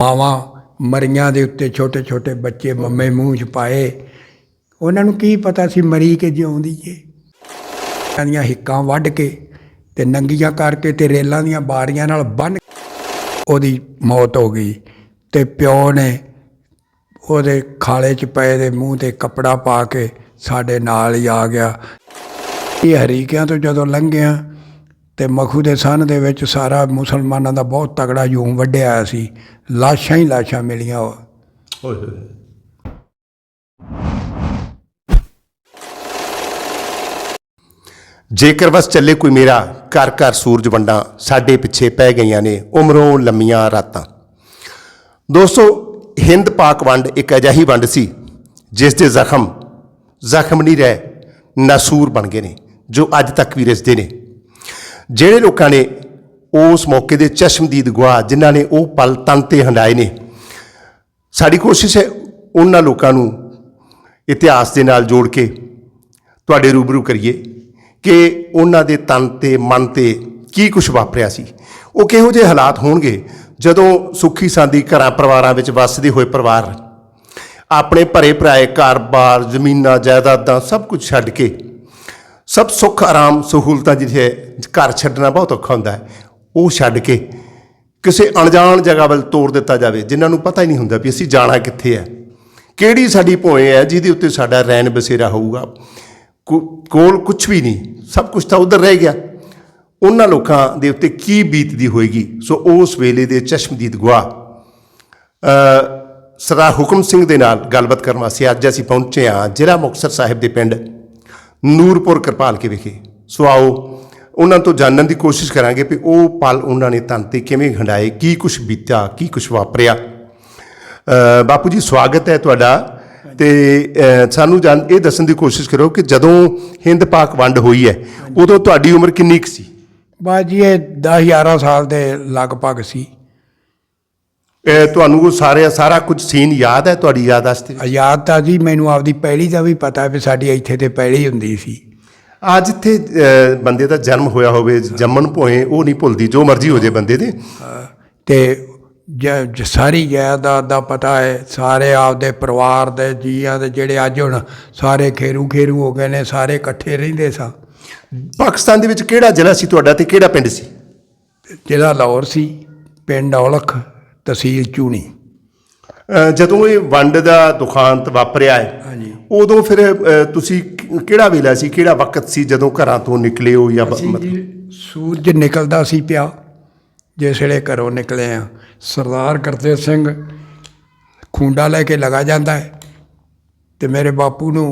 ਮਾਵਾਂ ਮਰੀਆਂ ਦੇ ਉੱਤੇ ਛੋਟੇ ਛੋਟੇ ਬੱਚੇ ਮੰਮੇ ਮੂੰਹ 'ਚ ਪਾਏ। ਉਹਨਾਂ ਨੂੰ ਕੀ ਪਤਾ ਸੀ ਮਰੀ ਕੇ ਜਿਉਂਦੀ ਏ? ਦੀਆਂ ਹਿੱਕਾਂ ਵੱਢ ਕੇ ਤੇ ਨੰਗੀਆਂ ਕਰਕੇ ਤੇ ਰੇਲਾਂ ਦੀਆਂ ਬਾਰੀਆਂ ਨਾਲ ਬੰਨ ਉਹਦੀ ਮੌਤ ਹੋ ਗਈ ਤੇ ਪਿਓ ਨੇ ਉਹਦੇ ਖਾਲੇ 'ਚ ਪਏ ਦੇ ਮੂੰਹ ਤੇ ਕੱਪੜਾ ਪਾ ਕੇ ਸਾਡੇ ਨਾਲ ਹੀ ਆ ਗਿਆ। ਇਹ ਹਰੀਕਿਆਂ ਤੋਂ ਜਦੋਂ ਲੰਘਿਆ ਤੇ ਮਖੂ ਦੇ ਸਨ ਦੇ ਵਿੱਚ ਸਾਰਾ ਮੁਸਲਮਾਨਾਂ ਦਾ ਬਹੁਤ ਤਗੜਾ ਹਜੂਮ ਵੱਢਿਆ ਹੋਇਆ ਸੀ। ਲਾਸ਼ਾਂ ਹੀ ਲਾਸ਼ਾਂ ਮਿਲੀਆਂ ਉਹ। ਹੋਏ। ਜੇਕਰ ਬਸ ਚੱਲੇ ਕੋਈ ਮੇਰਾ ਘਰ ਘਰ ਸੂਰਜ ਵੰਡਾਂ, ਸਾਡੇ ਪਿੱਛੇ ਪੈ ਗਈਆਂ ਨੇ ਉਮਰੋਂ ਲੰਮੀਆਂ ਰਾਤਾਂ। ਦੋਸਤੋ, ਹਿੰਦ ਪਾਕ ਵੰਡ ਇੱਕ ਅਜਿਹੀ ਵੰਡ ਸੀ, ਜਿਸ ਦੇ ਜ਼ਖਮ ਜ਼ਖਮ ਨਹੀਂ ਰਹਿ, ਨਸੂਰ ਬਣ ਗਏ ਨੇ, ਜੋ ਅੱਜ ਤੱਕ ਵੀ ਰਿਸਦੇ ਨੇ। ਜਿਹੜੇ ਲੋਕਾਂ ਨੇ ਉਸ ਮੌਕੇ ਦੇ ਚਸ਼ਮਦੀਦ ਗਵਾਹ ਜਿਨ੍ਹਾਂ ਨੇ ਉਹ ਪਲ ਤਨ ਤੇ ਹੰਡਾਏ ਨੇ, ਸਾਡੀ ਕੋਸ਼ਿਸ਼ ਹੈ ਉਹਨਾਂ ਲੋਕਾਂ ਨੂੰ ਇਤਿਹਾਸ ਦੇ ਨਾਲ ਜੋੜ ਕੇ ਤੁਹਾਡੇ ਰੂਬਰੂ ਕਰੀਏ ਕਿ ਉਹਨਾਂ ਦੇ ਤਨ ਤੇ ਮਨ ਤੇ ਕੀ ਕੁਝ ਵਾਪਰਿਆ ਸੀ। ਉਹ ਕਿਹੋ ਜਿਹੇ ਹਾਲਾਤ ਹੋਣਗੇ ਜਦੋਂ ਸੁੱਖੀ ਸਾਂਦੀ ਘਰਾਂ ਪਰਿਵਾਰਾਂ ਵਿੱਚ ਵੱਸਦੇ ਹੋਏ ਪਰਿਵਾਰ ਆਪਣੇ ਭਰੇ ਭਰਾਏ ਕਾਰੋਬਾਰ ਜ਼ਮੀਨਾਂ, ਜਾਇਦਾਦਾਂ ਸਭ ਕੁਝ ਛੱਡ ਕੇ ਸਭ ਸੁੱਖ, ਆਰਾਮ, ਸਹੂਲਤਾਂ ਜਿੱਥੇ ਘਰ ਛੱਡਣਾ ਬਹੁਤ ਔਖਾ ਹੁੰਦਾ ਹੈ। ਉਹ ਛੱਡ ਕੇ ਕਿਸੇ ਅਣਜਾਣ ਜਗ੍ਹਾ ਵੱਲ ਤੋਰ ਦਿੱਤਾ ਜਾਵੇ, ਜਿਨ੍ਹਾਂ ਨੂੰ ਪਤਾ ਹੀ ਨਹੀਂ ਹੁੰਦਾ ਵੀ ਅਸੀਂ ਜਾਣਾ ਕਿੱਥੇ ਹੈ। ਕਿਹੜੀ ਸਾਡੀ ਭੋਏ ਹੈ ਜਿਹਦੇ ਉੱਤੇ ਸਾਡਾ ਰੈਣ ਬਸੇਰਾ ਹੋਊਗਾ? ਕੋ- ਕੋਲ ਕੁਝ ਵੀ ਨਹੀਂ, ਸਭ ਕੁਝ ਤਾਂ ਉਧਰ ਰਹਿ ਗਿਆ। ਉਹਨਾਂ ਲੋਕਾਂ ਦੇ ਉੱਤੇ ਕੀ ਬੀਤਦੀ ਹੋਏਗੀ? ਸੋ ਉਸ ਵੇਲੇ ਦੇ ਚਸ਼ਮਦੀਦ ਗਵਾਹ ਸਰਦਾਰ ਹੁਕਮ ਸਿੰਘ ਦੇ ਨਾਲ ਗੱਲਬਾਤ ਕਰਨ ਵਾਸਤੇ ਅੱਜ ਅਸੀਂ ਪਹੁੰਚੇ ਹਾਂ ਜ਼ਿਲ੍ਹਾ ਮੁਕਤਸਰ ਸਾਹਿਬ ਦੇ ਪਿੰਡ ਨੂਰਪੁਰ ਕਿਰਪਾਲ ਕੇ ਵਿਖੇ। ਸੋ ਆਓ ਉਹਨਾਂ ਤੋਂ ਜਾਣਨ ਦੀ ਕੋਸ਼ਿਸ਼ ਕਰਾਂਗੇ ਕਿ ਉਹ ਪਲ ਉਹਨਾਂ ਨੇ ਤਨ ਤੇ ਕਿਵੇਂ ਖੰਡਾਏ ਕੀ ਕੁਝ ਬੀਤਿਆ ਕੀ ਕੁਝ ਵਾਪਰਿਆ। ਬਾਪੂ ਜੀ ਸਵਾਗਤ ਹੈ ਤੁਹਾਡਾ। ਤੇ ਸਾਨੂੰ ਜਾਣ ਇਹ ਦੱਸਣ ਦੀ ਕੋਸ਼ਿਸ਼ ਕਰੋ ਕਿ ਜਦੋਂ ਹਿੰਦ ਪਾਕ ਵੰਡ ਹੋਈ ਹੈ ਉਦੋਂ ਤੁਹਾਡੀ ਉਮਰ ਕਿੰਨੀ ਕੁ ਸੀ? ਬਸ ਜੀ ਇਹ 10 11 ਸਾਲ ਦੇ ਲਗਭਗ ਸੀ। ਅ, ਤੁਹਾਨੂੰ ਉਹ ਸਾਰੇ ਸਾਰਾ ਕੁਝ ਸੀਨ ਯਾਦ ਹੈ ਤੁਹਾਡੀ ਯਾਦਾਸ਼ਤ? ਦੇ ਵਿੱਚ? ਆਜ਼ਾਦ ਤਾਂ ਜੀ ਮੈਨੂੰ ਆਪਦੀ ਪਹਿਲੀ ਦਾ ਵੀ ਪਤਾ ਵੀ ਸਾਡੀ ਇੱਥੇ ਤੇ ਪਹਿਲੀ ਹੁੰਦੀ ਸੀ। ਆ ਜਿੱਥੇ ਅ, ਬੰਦੇ ਦਾ ਜਨਮ ਹੋਇਆ ਹੋਵੇ ਜੰਮਣ ਭੋਏ ਉਹ ਨਹੀਂ ਭੁੱਲਦੀ ਜੋ ਮਰਜ਼ੀ ਹੋ ਜੇ ਬੰਦੇ ਦੇ। ਤੇ ਜ- ਜ- ਸਾਰੀ ਜਾਇਦਾਦ ਦਾ ਪਤਾ ਹੈ ਸਾਰੇ ਆਪਦੇ ਪਰਿਵਾਰ ਦੇ ਜੀਆਂ ਦੇ ਜਿਹੜੇ ਅੱਜ ਹੁਣ ਸਾਰੇ ਖੇਰੂ ਖੇਰੂ ਹੋ ਗਏ ਨੇ ਸਾਰੇ ਇਕੱਠੇ ਰਹਿੰਦੇ ਸਾਂ। ਪਾਕਿਸਤਾਨ ਦੇ ਵਿੱਚ ਕਿਹੜਾ ਜ਼ਿਲ੍ਹਾ ਸੀ ਤੁਹਾਡਾ ਤੇ ਕਿਹੜਾ ਪਿੰਡ ਸੀ? ਜਿਹੜਾ ਲਾਹੌਰ ਸੀ ਪਿੰਡ ਔਲਖ। ਤਹਿਸੀਲ ਚੂਣੀ ਜਦੋਂ ਇਹ ਵੰਡ ਦਾ ਦੁਖਾਂਤ ਵਾਪਰਿਆ ਹੈ ਹਾਂਜੀ। ਉਦੋਂ ਫਿਰ ਤੁਸੀਂ ਕਿਹੜਾ ਵੇਲਾ ਸੀ? ਕਿਹੜਾ ਵਕਤ ਸੀ ਜਦੋਂ ਘਰਾਂ ਤੋਂ ਨਿਕਲੇ ਹੋ ਜਾਂ ਸੂਰਜ ਨਿਕਲਦਾ ਸੀ ਪਿਆ। ਜਿਸ ਵੇਲੇ ਘਰੋਂ ਨਿਕਲੇ ਆ ਸਰਦਾਰ ਗੁਰਤੇਜ ਸਿੰਘ ਖੁੰਡਾ ਲੈ ਕੇ ਲਗਾ ਜਾਂਦਾ ਹੈ ਤੇ ਮੇਰੇ ਬਾਪੂ ਨੂੰ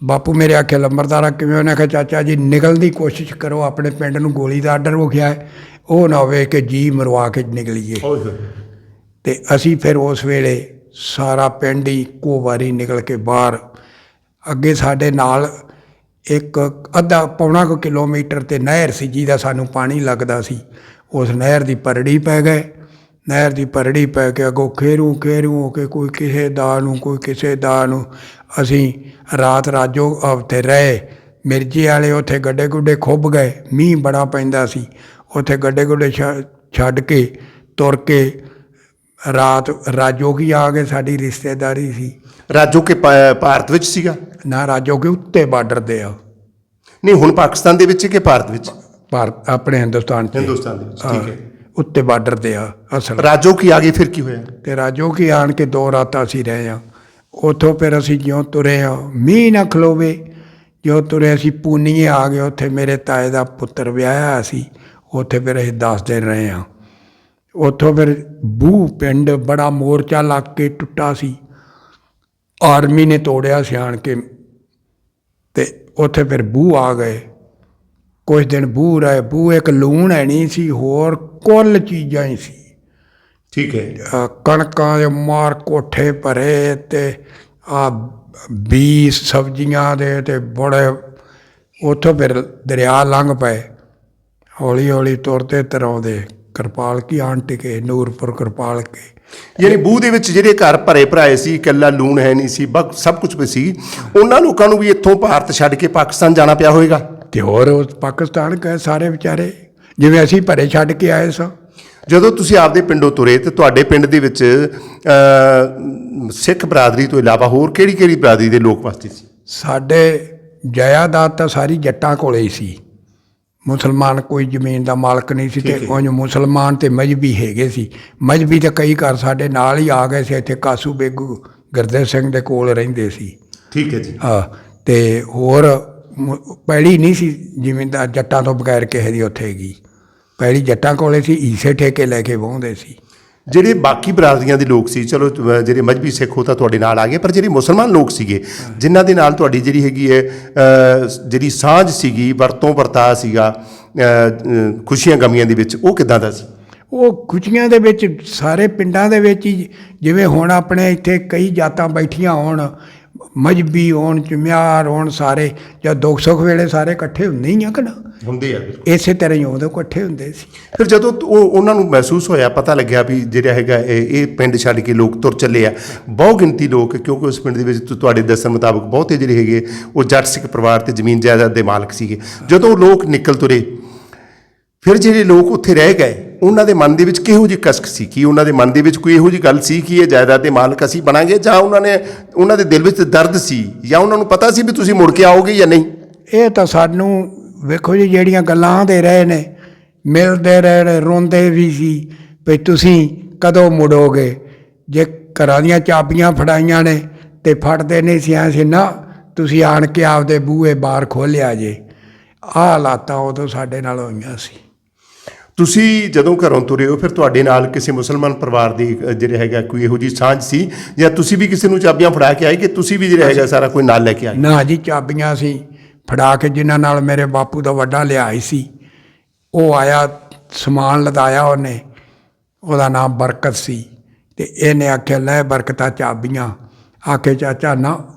ਬਾਪੂ ਮੇਰੇ ਆਖੇ ਲੰਬਰਦਾਰਾ ਕਿਵੇਂ? ਉਹਨੇ ਆਖਿਆ ਚਾਚਾ ਜੀ ਨਿਕਲਣ ਦੀ ਕੋਸ਼ਿਸ਼ ਕਰੋ ਆਪਣੇ ਪਿੰਡ ਨੂੰ ਗੋਲੀ ਦਾ ਆਰਡਰ ਹੋ ਗਿਆ ਹੈ। ਉਹ ਨਾ ਹੋਵੇ ਕਿ ਜੀ ਮਰਵਾ ਕੇ ਨਿਕਲੀਏ। ਤੇ ਅਸੀਂ ਫਿਰ ਉਸ ਵੇਲੇ ਸਾਰਾ ਪਿੰਡ ਹੀ ਇੱਕੋ ਵਾਰੀ ਨਿਕਲ ਕੇ ਬਾਹਰ ਅੱਗੇ ਸਾਡੇ ਨਾਲ ਇੱਕ ਅੱਧਾ ਪੌਣਾ ਕੁ ਕਿਲੋਮੀਟਰ ਤੇ ਨਹਿਰ ਸੀ ਜਿਹਦਾ ਸਾਨੂੰ ਪਾਣੀ ਲੱਗਦਾ ਸੀ। ਉਸ ਨਹਿਰ ਦੀ ਪਰੜੀ ਪੈ ਗਏ। ਨਹਿਰ ਦੀ ਪਰੜੀ ਪੈ ਕੇ ਅੱਗੋਂ ਖੇਰੂ ਖੇਰੂ ਹੋ ਕੇ ਕੋਈ ਕਿਸੇ ਦਾ ਨੂੰ ਕੋਈ ਕਿਸੇ ਦਾ ਨੂੰ ਅਸੀਂ ਰਾਤ ਰਾਜੋ ਉੱਥੇ ਰਹੇ। ਮਿਰਜੀ ਵਾਲੇ ਉੱਥੇ ਗੱਡੇ ਗੁੱਡੇ ਖੁੱਭ ਗਏ। ਮੀਂਹ ਬੜਾ ਪੈਂਦਾ ਸੀ। ਉੱਥੇ ਗੱਡੇ ਗੁੱਡੇ ਛੱਡ ਕੇ ਤੁਰ ਕੇ ਰਾਤ ਰਾਜੋਗੀ ਆ ਕੇ ਸਾਡੀ ਰਿਸ਼ਤੇਦਾਰੀ ਸੀ। ਰਾਜੋ ਕੇ ਪਾ- ਭਾਰਤ ਵਿੱਚ ਸੀਗਾ? ਨਾ ਰਾਜੋਗੀ ਉੱਤੇ ਬਾਰਡਰ ਦੇ ਆ। ਨਹੀਂ ਹੁਣ ਪਾਕਿਸਤਾਨ ਦੇ ਵਿੱਚ ਕਿ ਭਾਰਤ ਵਿੱਚ? ਭਾਰਤ ਆਪਣੇ ਹਿੰਦੁਸਤਾਨ 'ਚ ਹਿੰਦੁਸਤਾਨ ਦੇ ਵਿੱਚ ਠੀਕ ਹੈ। ਉੱਤੇ ਬਾਰਡਰ ਦੇ ਆ ਅਸਲ। ਰਾਜੋ ਕੀ ਆ ਗਈ ਫਿਰ ਕੀ ਹੋਇਆ? ਤੇ ਰਾਜੋਗੀ ਆਣ ਕੇ ਦੋ ਰਾਤਾਂ ਅਸੀਂ ਰਹੇ ਆ ਉੱਥੋਂ ਫਿਰ ਅਸੀਂ ਜਿਉਂ ਤੁਰੇ ਆ ਮੀਂਹ ਨਾ ਖਲੋਵੇ। ਜਿਉਂ ਤੁਰੇ ਅਸੀਂ ਪੂਨੀਏ ਆ ਗਏ ਉੱਥੇ ਮੇਰੇ ਤਾਏ ਦਾ ਪੁੱਤਰ ਵਿਆਹਿਆ ਸੀ। ਉੱਥੇ ਫਿਰ ਅਸੀਂ 10 ਦਿਨ ਰਹੇ ਆ ਉੱਥੋਂ ਫਿਰ ਬੂ ਪਿੰਡ ਬੜਾ ਮੋਰਚਾ ਲੱਗ ਕੇ ਟੁੱਟਾ ਸੀ। ਆਰਮੀ ਨੇ ਤੋੜਿਆ ਸਿਆਣ ਕੇ ਤੇ ਉੱਥੇ ਫਿਰ ਬੂ ਆ ਗਏ। ਕੁਝ ਦਿਨ ਬੂ ਰਹੇ ਬੂ ਇੱਕ ਲੂਣ ਹੈ ਨਹੀਂ ਸੀ ਹੋਰ ਕੁੱਲ ਚੀਜ਼ਾਂ ਹੀ ਸੀ। ਠੀਕ ਹੈ। ਕਣਕਾਂ ਦੇ ਮਾਰ ਕੋਠੇ ਭਰੇ ਤੇ ਆ ਬੀ ਸਬਜ਼ੀਆਂ ਦੇ ਤੇ ਬੜੇ ਉੱਥੋਂ ਫਿਰ ਦਰਿਆ ਲੰਘ ਪਏ। ਹੌਲੀ ਹੌਲੀ ਤੁਰਦੇ ਤਰਾਉਂਦੇ। ਕਿਰਪਾਲ ਕੀ ਆਣ ਟਿਕੇ ਨੂਰਪੁਰ ਕਿਰਪਾਲ ਕੇ। ਯਾਨੀ ਬੂ ਦੇ ਵਿੱਚ ਜਿਹੜੇ ਘਰ ਭਰੇ ਭਰਾਏ ਸੀ ਇਕੱਲਾ ਲੂਣ ਹੈ ਨਹੀਂ ਸੀ ਸਭ ਕੁਝ ਵੀ ਸੀ ਉਹਨਾਂ ਲੋਕਾਂ ਨੂੰ ਵੀ ਇੱਥੋਂ ਭਾਰਤ ਛੱਡ ਕੇ ਪਾਕਿਸਤਾਨ ਜਾਣਾ ਪਿਆ ਹੋਵੇਗਾ? ਤੇ ਹੋਰ ਪਾਕਿਸਤਾਨ ਗਏ ਸਾਰੇ ਵਿਚਾਰੇ ਜਿਵੇਂ ਅਸੀਂ ਭਰੇ ਛੱਡ ਕੇ ਆਏ ਸਾਂ। ਜਦੋਂ ਤੁਸੀਂ ਆਪਦੇ ਪਿੰਡੋਂ ਤੁਰੇ ਤੇ ਤੁਹਾਡੇ ਪਿੰਡ ਦੇ ਵਿੱਚ ਸਿੱਖ ਬਰਾਦਰੀ ਤੋਂ ਇਲਾਵਾ ਹੋਰ ਕਿਹੜੀ ਕਿਹੜੀ ਬਰਾਦਰੀ ਦੇ ਲੋਕ ਵਸਦੇ ਸੀ? ਸਾਡੇ ਜਾਇਦਾਦ ਤਾਂ ਸਾਰੀ ਜੱਟਾਂ ਕੋਲੇ ਹੀ ਸੀ। ਮੁਸਲਮਾਨ ਕੋਈ ਜ਼ਮੀਨ ਦਾ ਮਾਲਕ ਨਹੀਂ ਸੀ ਤੇ ਠੀਕ ਹੈ। ਉਂਝ ਮੁਸਲਮਾਨ ਤੇ ਮਜਬੀ ਹੈਗੇ ਸੀ। ਮਜਬੀ ਤਾਂ ਕਈ ਘਰ ਸਾਡੇ ਨਾਲ ਹੀ ਆ ਗਏ ਸੀ। ਇੱਥੇ ਕਾਸੂ ਬੇਗੂ ਗੁਰਦੇਵ ਸਿੰਘ ਦੇ ਕੋਲ ਰਹਿੰਦੇ ਸੀ। ਠੀਕ ਹੈ ਜੀ। ਹਾਂ ਤੇ ਹੋਰ ਪੈਲੀ ਨਹੀਂ ਸੀ ਜਿਵੇਂ ਦਾ ਜੱਟਾਂ ਤੋਂ ਬਗੈਰ ਕਿਸੇ ਦੀ ਉੱਥੇ ਹੈਗੀ। ਪੈਲੀ ਜੱਟਾਂ ਕੋਲੇ ਸੀ ਈਸੇ ਠੇਕੇ ਲੈ ਕੇ ਵਾਹੁੰਦੇ ਸੀ। ਜਿਹੜੇ ਬਾਕੀ ਬਰਾਦਰੀਆਂ ਦੇ ਲੋਕ ਸੀ ਚਲੋ ਅ, ਜਿਹੜੇ ਮਜਬੀ ਸਿੱਖ ਉਹ ਤਾਂ ਤੁਹਾਡੇ ਨਾਲ ਆ ਗਏ ਪਰ ਜਿਹੜੇ ਮੁਸਲਮਾਨ ਲੋਕ ਸੀਗੇ ਜਿਨ੍ਹਾਂ ਦੇ ਨਾਲ ਤੁਹਾਡੀ ਜਿਹੜੀ ਹੈਗੀ ਹੈ ਅ, ਜਿਹੜੀ ਸਾਂਝ ਸੀਗੀ ਵਰਤੋਂ ਵਰਤਾ ਸੀਗਾ ਅ, ਅ, ਖੁਸ਼ੀਆਂ ਗਮੀਆਂ ਦੇ ਵਿੱਚ ਉਹ ਕਿਦਾਂ ਦਾ ਸੀ? ਉਹ ਖੁਸ਼ੀਆਂ ਦੇ ਵਿੱਚ ਸਾਰੇ ਪਿੰਡਾਂ ਦੇ ਵਿੱਚ ਹੀ ਜਿਵੇਂ ਹੁਣ ਆਪਣੇ ਇੱਥੇ ਕਈ ਜਾਤਾਂ ਬੈਠੀਆਂ ਹੋਣ ਮਜਬੀ ਹੋਣ ਚੁਮਿਆਰ ਹੋਣ ਸਾਰੇ ਜਦ ਦੁੱਖ ਸੁੱਖ ਵੇਲੇ ਸਾਰੇ ਇਕੱਠੇ ਹੁੰਦੇ ਹੀ ਆ ਕਿ ਨਾ? ਹੁੰਦੇ ਆ ਬਿਲਕੁਲ। ਇਸੇ ਤਰ੍ਹਾਂ ਹੀ ਉਦੋਂ ਇਕੱਠੇ ਹੁੰਦੇ ਸੀ। ਫਿਰ ਜਦੋਂ ਉਹ ਉਹਨਾਂ ਨੂੰ ਮਹਿਸੂਸ ਹੋਇਆ ਪਤਾ ਲੱਗਿਆ ਵੀ ਜਿਹੜਾ ਹੈਗਾ ਇਹ ਇਹ ਪਿੰਡ ਛੱਡ ਕੇ ਲੋਕ ਤੁਰ ਚੱਲੇ ਆ। ਬਹੁ ਗਿਣਤੀ ਲੋਕ ਕਿਉਂਕਿ ਉਸ ਪਿੰਡ ਦੇ ਵਿੱਚ ਤੁਹਾਡੇ ਦੱਸਣ ਮੁਤਾਬਕ ਬਹੁਤੇ ਜਿਹੜੇ ਹੈਗੇ ਉਹ ਜੱਟ ਸਿੱਖ ਪਰਿਵਾਰ ਤੇ ਜ਼ਮੀਨ ਜਾਇਦਾਦ ਦੇ ਮਾਲਕ ਸੀਗੇ। ਜਦੋਂ ਲੋਕ ਨਿਕਲ ਤੁਰੇ ਫਿਰ ਜਿਹੜੇ ਲੋਕ ਉੱਥੇ ਰਹਿ ਗਏ, ਉਹਨਾਂ ਦੇ ਮਨ ਦੇ ਵਿੱਚ ਕਿਹੋ ਜਿਹੀ ਕਸਕ ਸੀ? ਕਿ ਉਹਨਾਂ ਦੇ ਮਨ ਦੇ ਵਿੱਚ ਕੋਈ ਇਹੋ ਜਿਹੀ ਗੱਲ ਸੀ ਕਿ ਇਹ ਜਾਇਦਾਦ ਦੇ ਮਾਲਕ ਅਸੀਂ ਬਣਾਂਗੇ? ਜਾਂ ਉਹਨਾਂ ਨੇ, ਉਹਨਾਂ ਦੇ ਦਿਲ ਵਿੱਚ ਦਰਦ ਸੀ? ਜਾਂ ਉਹਨਾਂ ਨੂੰ ਪਤਾ ਸੀ ਵੀ ਤੁਸੀਂ ਮੁੜ ਕੇ ਆਓਗੇ ਜਾਂ ਨਹੀਂ? ਇਹ ਤਾਂ ਸਾਨੂੰ ਵੇਖੋ ਜੀ, ਜਿਹੜੀਆਂ ਗੱਲਾਂ ਦੇ ਰਹੇ ਨੇ, ਮਿਲਦੇ ਰਹੇ ਰੋਂਦੇ ਵੀ ਸੀ ਵੀ ਤੁਸੀਂ ਕਦੋਂ ਮੁੜੋਗੇ? ਜੇ ਘਰਾਂ ਦੀਆਂ ਚਾਬੀਆਂ ਫੜਾਈਆਂ ਨੇ ਤੇ ਫੜਦੇ ਨਹੀਂ ਸੀ, ਐਂ ਸੀ, ਨਾ, ਤੁਸੀਂ ਆਣ ਕੇ ਆਪਦੇ ਬੂਹੇ ਬਾਹਰ ਖੋਲਿਆ ਜੇ। ਆਹ ਹਾਲਾਤਾਂ ਉਦੋਂ ਸਾਡੇ ਨਾਲ ਹੋਈਆਂ ਸੀ। ਤੁਸੀਂ ਜਦੋਂ ਘਰੋਂ ਤੁਰੇ ਹੋ ਫਿਰ ਤੁਹਾਡੇ ਨਾਲ ਕਿਸੇ ਮੁਸਲਮਾਨ ਪਰਿਵਾਰ ਦੀ ਜਿਹੜਾ ਹੈਗਾ ਕੋਈ ਇਹੋ ਜੀ ਸਾਂਝ ਸੀ? ਜਾਂ ਤੁਸੀਂ ਵੀ ਕਿਸੇ ਨੂੰ ਚਾਬੀਆਂ ਫੜਾ ਕੇ ਆਏ ਕਿ ਤੁਸੀਂ ਵੀ ਜਿਹੜਾ ਹੈਗਾ ਸਾਰਾ ਕੋਈ ਨਾਲ ਲੈ ਕੇ ਆਏ? ਨਾ ਜੀ ਚਾਬੀਆਂ ਸੀ ਫੜਾ ਕੇ ਜਿਨ੍ਹਾਂ ਨਾਲ ਮੇਰੇ ਬਾਪੂ ਦਾ ਵੱਡਾ ਲਿਆਈ ਸੀ। ਉਹ ਆਇਆ ਸਮਾਨ ਲਦਾਇਆ ਉਹਨੇ। ਉਹਦਾ ਨਾਮ ਬਰਕਤ ਸੀ। ਤੇ ਇਹਨੇ ਆਖਿਆ ਲੈ ਬਰਕਤਾਂ ਚਾਬੀਆਂ। ਆਖੇ ਚਾਚਾ ਨਾ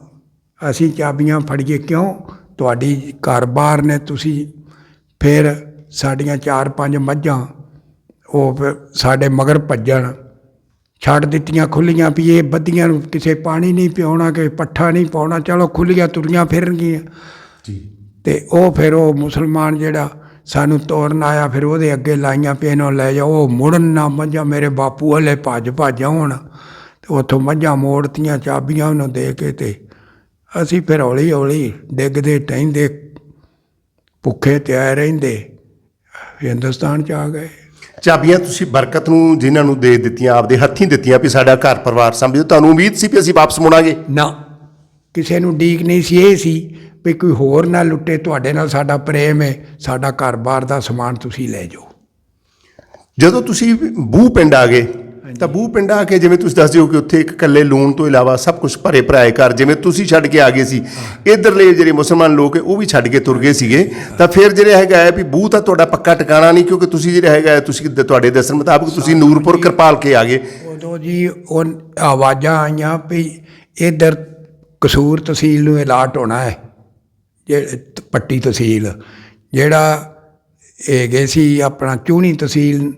ਅਸੀਂ ਚਾਬੀਆਂ ਫੜੀਏ ਕਿਉਂ? ਤੁਹਾਡੀ ਘਰ-ਬਾਰ ਨੇ ਤੁਸੀਂ ਫਿਰ ਸਾਡੀਆਂ ਚਾਰ ਪੰਜ ਮੱਝਾਂ ਉਹ ਫਿਰ ਸਾਡੇ ਮਗਰ ਭੱਜਣ। ਛੱਡ ਦਿੱਤੀਆਂ ਖੁੱਲੀਆਂ ਵੀ ਇਹ ਬੱਦੀਆਂ ਨੂੰ ਕਿਸੇ ਪਾਣੀ ਨਹੀਂ ਪਿਆਉਣਾ ਕਿ ਪੱਠਾ ਨਹੀਂ ਪਾਉਣਾ ਚਲੋ ਖੁੱਲੀਆਂ ਤੁਰੀਆਂ ਫਿਰਨਗੀਆਂ। ਜੀ। ਤੇ ਉਹ ਫਿਰ ਉਹ ਮੁਸਲਮਾਨ ਜਿਹੜਾ ਸਾਨੂੰ ਤੋਰਨ ਆਇਆ ਫਿਰ ਉਹਦੇ ਅੱਗੇ ਲਾਈਆਂ ਪਏ ਇਹਨੂੰ ਲੈ ਜਾਓ ਉਹ ਮੁੜਨ ਨਾ ਮੱਝਾਂ ਮੇਰੇ ਬਾਪੂ ਹਲੇ ਭੱਜ ਭੱਜ ਆਉਣ। ਤੇ ਉੱਥੋਂ ਮੱਝਾਂ ਮੋੜਤੀਆਂ ਚਾਬੀਆਂ ਉਹਨੂੰ ਦੇ ਕੇ ਤੇ ਅਸੀਂ ਫਿਰ ਹੌਲੀ ਹੌਲੀ ਡਿੱਗਦੇ ਟਹਿੰਦੇ ਭੁੱਖੇ ਤੇ ਆਏ ਰਹਿੰਦੇ। ਹਿੰਦੁਸਤਾਨ ਚ ਆ ਗਏ। ਚਾਬੀਆਂ ਤੁਸੀਂ ਬਰਕਤ ਨੂੰ ਜਿਨ੍ਹਾਂ ਨੂੰ ਦੇ ਦਿੱਤੀਆਂ ਆਪਦੇ ਹੱਥੀਂ ਦਿੱਤੀਆਂ ਵੀ ਸਾਡਾ ਘਰ ਪਰਿਵਾਰ ਸੰਭਿਓ ਤੁਹਾਨੂੰ ਉਮੀਦ ਸੀ ਵੀ ਅਸੀਂ ਵਾਪਸ ਮੁੜਾਂਗੇ? ਨਾ ਕਿਸੇ ਨੂੰ ਡੀਕ ਨਹੀਂ ਸੀ ਇਹ ਸੀ ਵੀ ਕੋਈ ਹੋਰ ਨਾ ਲੁੱਟੇ ਤੁਹਾਡੇ ਨਾਲ ਸਾਡਾ ਪ੍ਰੇਮ ਹੈ ਸਾਡਾ ਘਰ-ਬਾਰ ਦਾ ਸਮਾਨ ਤੁਸੀਂ ਲੈ ਜਾਓ। ਜਦੋਂ ਤੁਸੀਂ ਬੂਹ ਪਿੰਡ ਆ ਗਏ ਤਾਂ ਬੂਹ ਪਿੰਡ ਆ ਕੇ ਜਿਵੇਂ ਤੁਸੀਂ ਦੱਸਦੇ ਹੋ ਕਿ ਉੱਥੇ ਇੱਕ ਇਕੱਲੇ ਲੂਣ ਤੋਂ ਇਲਾਵਾ ਸਭ ਕੁਝ ਭਰੇ ਭਰਾਏ ਘਰ ਜਿਵੇਂ ਤੁਸੀਂ ਛੱਡ ਕੇ ਆ ਗਏ ਸੀ ਇਧਰਲੇ ਜਿਹੜੇ ਮੁਸਲਮਾਨ ਲੋਕ ਹੈ ਉਹ ਵੀ ਛੱਡ ਕੇ ਤੁਰ ਗਏ ਸੀਗੇ। ਤਾਂ ਫਿਰ ਜਿਹੜਾ ਹੈਗਾ ਹੈ ਵੀ ਬੂਹ ਤਾਂ ਤੁਹਾਡਾ ਪੱਕਾ ਟਿਕਾਣਾ ਨਹੀਂ ਕਿਉਂਕਿ ਤੁਸੀਂ ਜਿਹੜਾ ਹੈਗਾ ਹੈ, ਤੁਸੀਂ ਤੁਹਾਡੇ ਦੱਸਣ ਮੁਤਾਬਕ ਤੁਸੀਂ ਨੂਰਪੁਰ ਕਿਰਪਾਲ ਕੇ ਆ ਗਏ। ਉਦੋਂ ਜੀ ਉਹ ਆਵਾਜ਼ਾਂ ਆਈਆਂ ਵੀ ਇਧਰ ਕਸੂਰ ਤਹਿਸੀਲ ਨੂੰ ਅਲਾਟ ਹੋਣਾ ਹੈ ਜਿਹੜੇ ਪੱਟੀ ਤਹਿਸੀਲ ਜਿਹੜਾ ਇਹ ਗਏ ਸੀ ਆਪਣਾ ਚੂਣੀ ਤਹਿਸੀਲ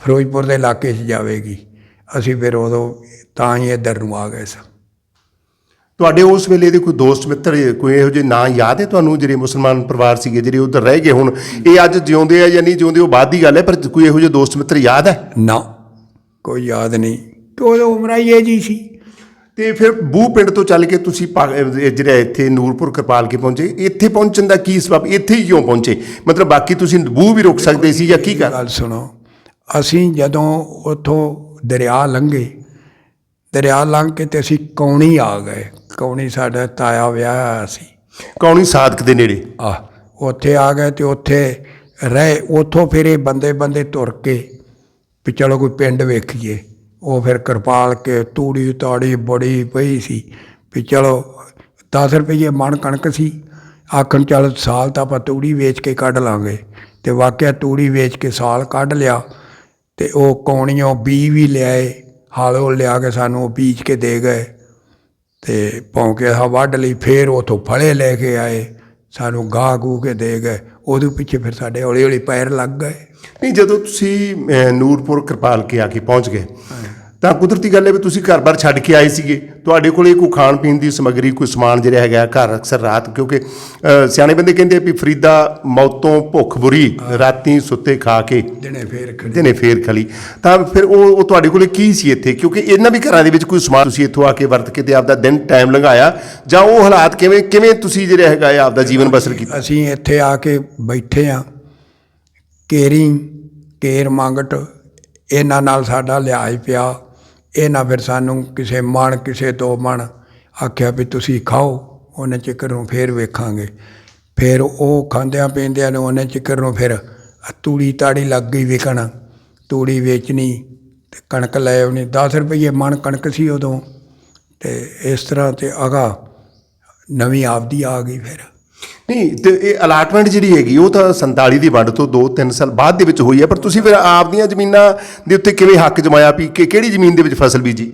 ਫਿਰੋਜ਼ਪੁਰ ਦੇ ਇਲਾਕੇ 'ਚ ਜਾਵੇਗੀ। ਅਸੀਂ ਫਿਰ ਉਦੋਂ ਤਾਂ ਹੀ ਇੱਧਰ ਨੂੰ ਆ ਗਏ ਸਾਂ। ਤੁਹਾਡੇ ਉਸ ਵੇਲੇ ਦੇ ਕੋਈ ਦੋਸਤ ਮਿੱਤਰ ਕੋਈ ਇਹੋ ਜਿਹੇ ਨਾਂ ਯਾਦ ਹੈ ਤੁਹਾਨੂੰ ਜਿਹੜੇ ਮੁਸਲਮਾਨ ਪਰਿਵਾਰ ਸੀਗੇ ਜਿਹੜੇ ਉਧਰ ਰਹਿ ਗਏ ਹੁਣ? ਇਹ ਅੱਜ ਜਿਉਂਦੇ ਆ ਜਾਂ ਨਹੀਂ ਜਿਉਂਦੇ ਉਹ ਬਾਅਦ ਦੀ ਗੱਲ ਹੈ ਪਰ ਕੋਈ ਇਹੋ ਜਿਹੇ ਦੋਸਤ ਮਿੱਤਰ ਯਾਦ ਹੈ? ਨਾ ਕੋਈ ਯਾਦ ਨਹੀਂ। ਉਦੋਂ ਉਮਰਾਂ ਹੀ ਇਹ ਜੀ ਸੀ। ਤੇ ਫਿਰ ਬੂ ਪਿੰਡ ਤੋਂ ਚੱਲ ਕੇ ਤੁਸੀਂ ਜਿਹੜਾ ਇੱਥੇ ਨੂਰਪੁਰ ਕਿਰਪਾਲ ਕੇ ਪਹੁੰਚੇ ਇੱਥੇ ਪਹੁੰਚਣ ਦਾ ਕੀ ਸਬਬ ਇੱਥੇ ਹੀ ਕਿਉਂ ਪਹੁੰਚੇ? ਮਤਲਬ ਬਾਕੀ ਤੁਸੀਂ ਬੂ ਵੀ ਰੁਕ ਸਕਦੇ ਸੀ ਜਾਂ ਕੀ ਗੱਲ ਸੁਣੋ ਅਸੀਂ ਜਦੋਂ ਉੱਥੋਂ ਦਰਿਆ ਲੰਘੇ ਦਰਿਆ ਲੰਘ ਕੇ ਤੇ ਅਸੀਂ ਕੌਣੀ ਆ ਗਏ। ਕੌਣੀ ਸਾਡਾ ਤਾਇਆ ਹੋਇਆ ਸੀ। ਕੌਣੀ ਸਾਦਕ ਦੇ ਨੇੜੇ? ਆ ਉੱਥੇ ਆ ਗਏ ਤੇ ਉੱਥੇ ਰਹੇ। ਉੱਥੋਂ ਫਿਰ ਇਹ ਬੰਦੇ ਬੰਦੇ ਤੁਰ ਕੇ ਵੀ ਚਲੋ ਕੋਈ ਪਿੰਡ ਵੇਖੀਏ। ਉਹ ਫਿਰ ਕਿਰਪਾਲ ਕੇ ਤੂੜੀ ਤਾੜੀ ਬੜੀ ਪਈ ਸੀ ਵੀ ਚਲੋ 10 ਰੁਪਏ ਮਣ ਕਣਕ ਸੀ। ਆਖਣ ਚੱਲ ਸਾਲ ਤਾਂ ਆਪਾਂ ਤੂੜੀ ਵੇਚ ਕੇ ਕੱਢ ਲਾਂਗੇ। ਤੇ ਵਾਕਿਆ ਤੂੜੀ ਵੇਚ ਕੇ ਸਾਲ ਕੱਢ ਲਿਆ। ਤੇ ਉਹ ਕੌਣੀਆਂ ਬੀ ਵੀ ਲਿਆਏ ਹਾਲੋ ਲਿਆ ਕੇ ਸਾਨੂੰ ਉਹ ਬੀਜ ਕੇ ਦੇ ਗਏ ਤੇ ਭੌਂਕੇ ਆ ਵੱਢ ਲਈ ਫੇਰ ਉਥੋਂ ਫਲੇ ਲੈ ਕੇ ਆਏ ਸਾਨੂੰ ਗਾਹ ਗੂ ਕੇ ਦੇ ਗਏ ਉਹਦੇ ਪਿੱਛੇ ਫਿਰ ਸਾਡੇ ਹੌਲੀ ਹੌਲੀ ਪੈਰ ਲੱਗ ਗਏ। ਨਹੀਂ ਜਦੋਂ ਤੁਸੀਂ ਨੂਰਪੁਰ ਕਿਰਪਾਲ ਕੇ ਆ ਕੇ ਪਹੁੰਚ ਗਏ ਤਾਂ ਕੁਦਰਤੀ ਗੱਲ ਹੈ ਵੀ ਤੁਸੀਂ ਘਰ-ਬਾਰ ਛੱਡ ਕੇ ਆਏ ਸੀਗੇ। ਤੁਹਾਡੇ ਕੋਲੇ ਕੋਈ ਖਾਣ ਪੀਣ ਦੀ ਸਮੱਗਰੀ ਕੋਈ ਸਮਾਨ ਜਿਹੜਾ ਹੈਗਾ ਘਰ ਅਕਸਰ ਰਾਤ ਕਿਉਂਕਿ ਸਿਆਣੇ ਬੰਦੇ ਕਹਿੰਦੇ ਆ ਵੀ ਫਰੀਦਾ ਮੌਤੋਂ ਭੁੱਖ ਬੁਰੀ ਰਾਤੀ ਸੁੱਤੇ ਖਾ ਕੇ ਦਿਨੇ ਫੇਰ ਖੜੀ। ਦਿਨੇ ਫੇਰ ਖਲੀ ਤਾਂ ਫਿਰ ਉਹ ਉਹ ਤੁਹਾਡੇ ਕੋਲੇ ਕੀ ਸੀ ਇੱਥੇ? ਕਿਉਂਕਿ ਇਹਨਾਂ ਵੀ ਘਰਾਂ ਦੇ ਵਿੱਚ ਕੋਈ ਸਮਾਨ ਤੁਸੀਂ ਇੱਥੋਂ ਆ ਕੇ ਵਰਤ ਕੇ ਤੇ ਆਪਦਾ ਦਿਨ ਟਾਈਮ ਲੰਘਾਇਆ। ਜਾਂ ਉਹ ਹਾਲਾਤ ਕਿਵੇਂ ਕਿਵੇਂ ਤੁਸੀਂ ਜਿਹੜਾ ਹੈਗਾ ਆਪਦਾ ਜੀਵਨ ਬਸਰ ਕੀਤਾ? ਅਸੀਂ ਇੱਥੇ ਆ ਕੇ ਬੈਠੇ ਆ ਕੇਰੀ ਕੇਰ ਮੰਗਟ ਇਹਨਾਂ ਨਾਲ ਸਾਡਾ ਲਿਹਾਜ਼ ਪਿਆ। ਇਹ ਨਾ ਫਿਰ ਸਾਨੂੰ ਕਿਸੇ ਮਨ, ਕਿਸੇ ਤੋਂ ਮਣ ਆਖਿਆ ਵੀ ਤੁਸੀਂ ਖਾਓ, ਉਹਨੇ ਚਿਕਰ ਨੂੰ ਫੇਰ ਵੇਖਾਂਗੇ। ਫਿਰ ਉਹ ਖਾਂਦਿਆਂ ਪੀਂਦਿਆਂ ਨੂੰ ਉਹਨੇ ਚਿਕਰ ਨੂੰ ਫਿਰ ਤੂੜੀ ਤਾੜੀ ਲੱਗ ਗਈ ਵਿਕਣ, ਤੂੜੀ ਵੇਚਣੀ ਤੇ ਕਣਕ ਲੈ ਆਉਣੀ। 10 ਰੁਪਏ ਮਣ ਕਣਕ ਸੀ ਉਦੋਂ ਤੇ ਇਸ ਤਰ੍ਹਾਂ ਤੇ ਅਗਾ ਨਵੀਂ ਆਪਦੀ ਆ ਗਈ ਫਿਰ। ਨਹੀਂ, ਤੇ ਇਹ ਅਲਾਟਮੈਂਟ ਜਿਹੜੀ ਹੈਗੀ, ਉਹ ਤਾਂ 47 ਦੀ ਵੰਡ ਤੋਂ 2-3 ਸਾਲ ਬਾਅਦ ਦੇ ਵਿੱਚ ਹੋਈ ਹੈ, ਪਰ ਤੁਸੀਂ ਫਿਰ ਆਪਦੀਆਂ ਜ਼ਮੀਨਾਂ ਦੇ ਉੱਤੇ ਕਿਵੇਂ ਹੱਕ ਜਮਾਇਆ ਵੀ ਕਿ ਕਿਹੜੀ ਜ਼ਮੀਨ ਦੇ ਵਿੱਚ ਫਸਲ ਬੀਜੀ?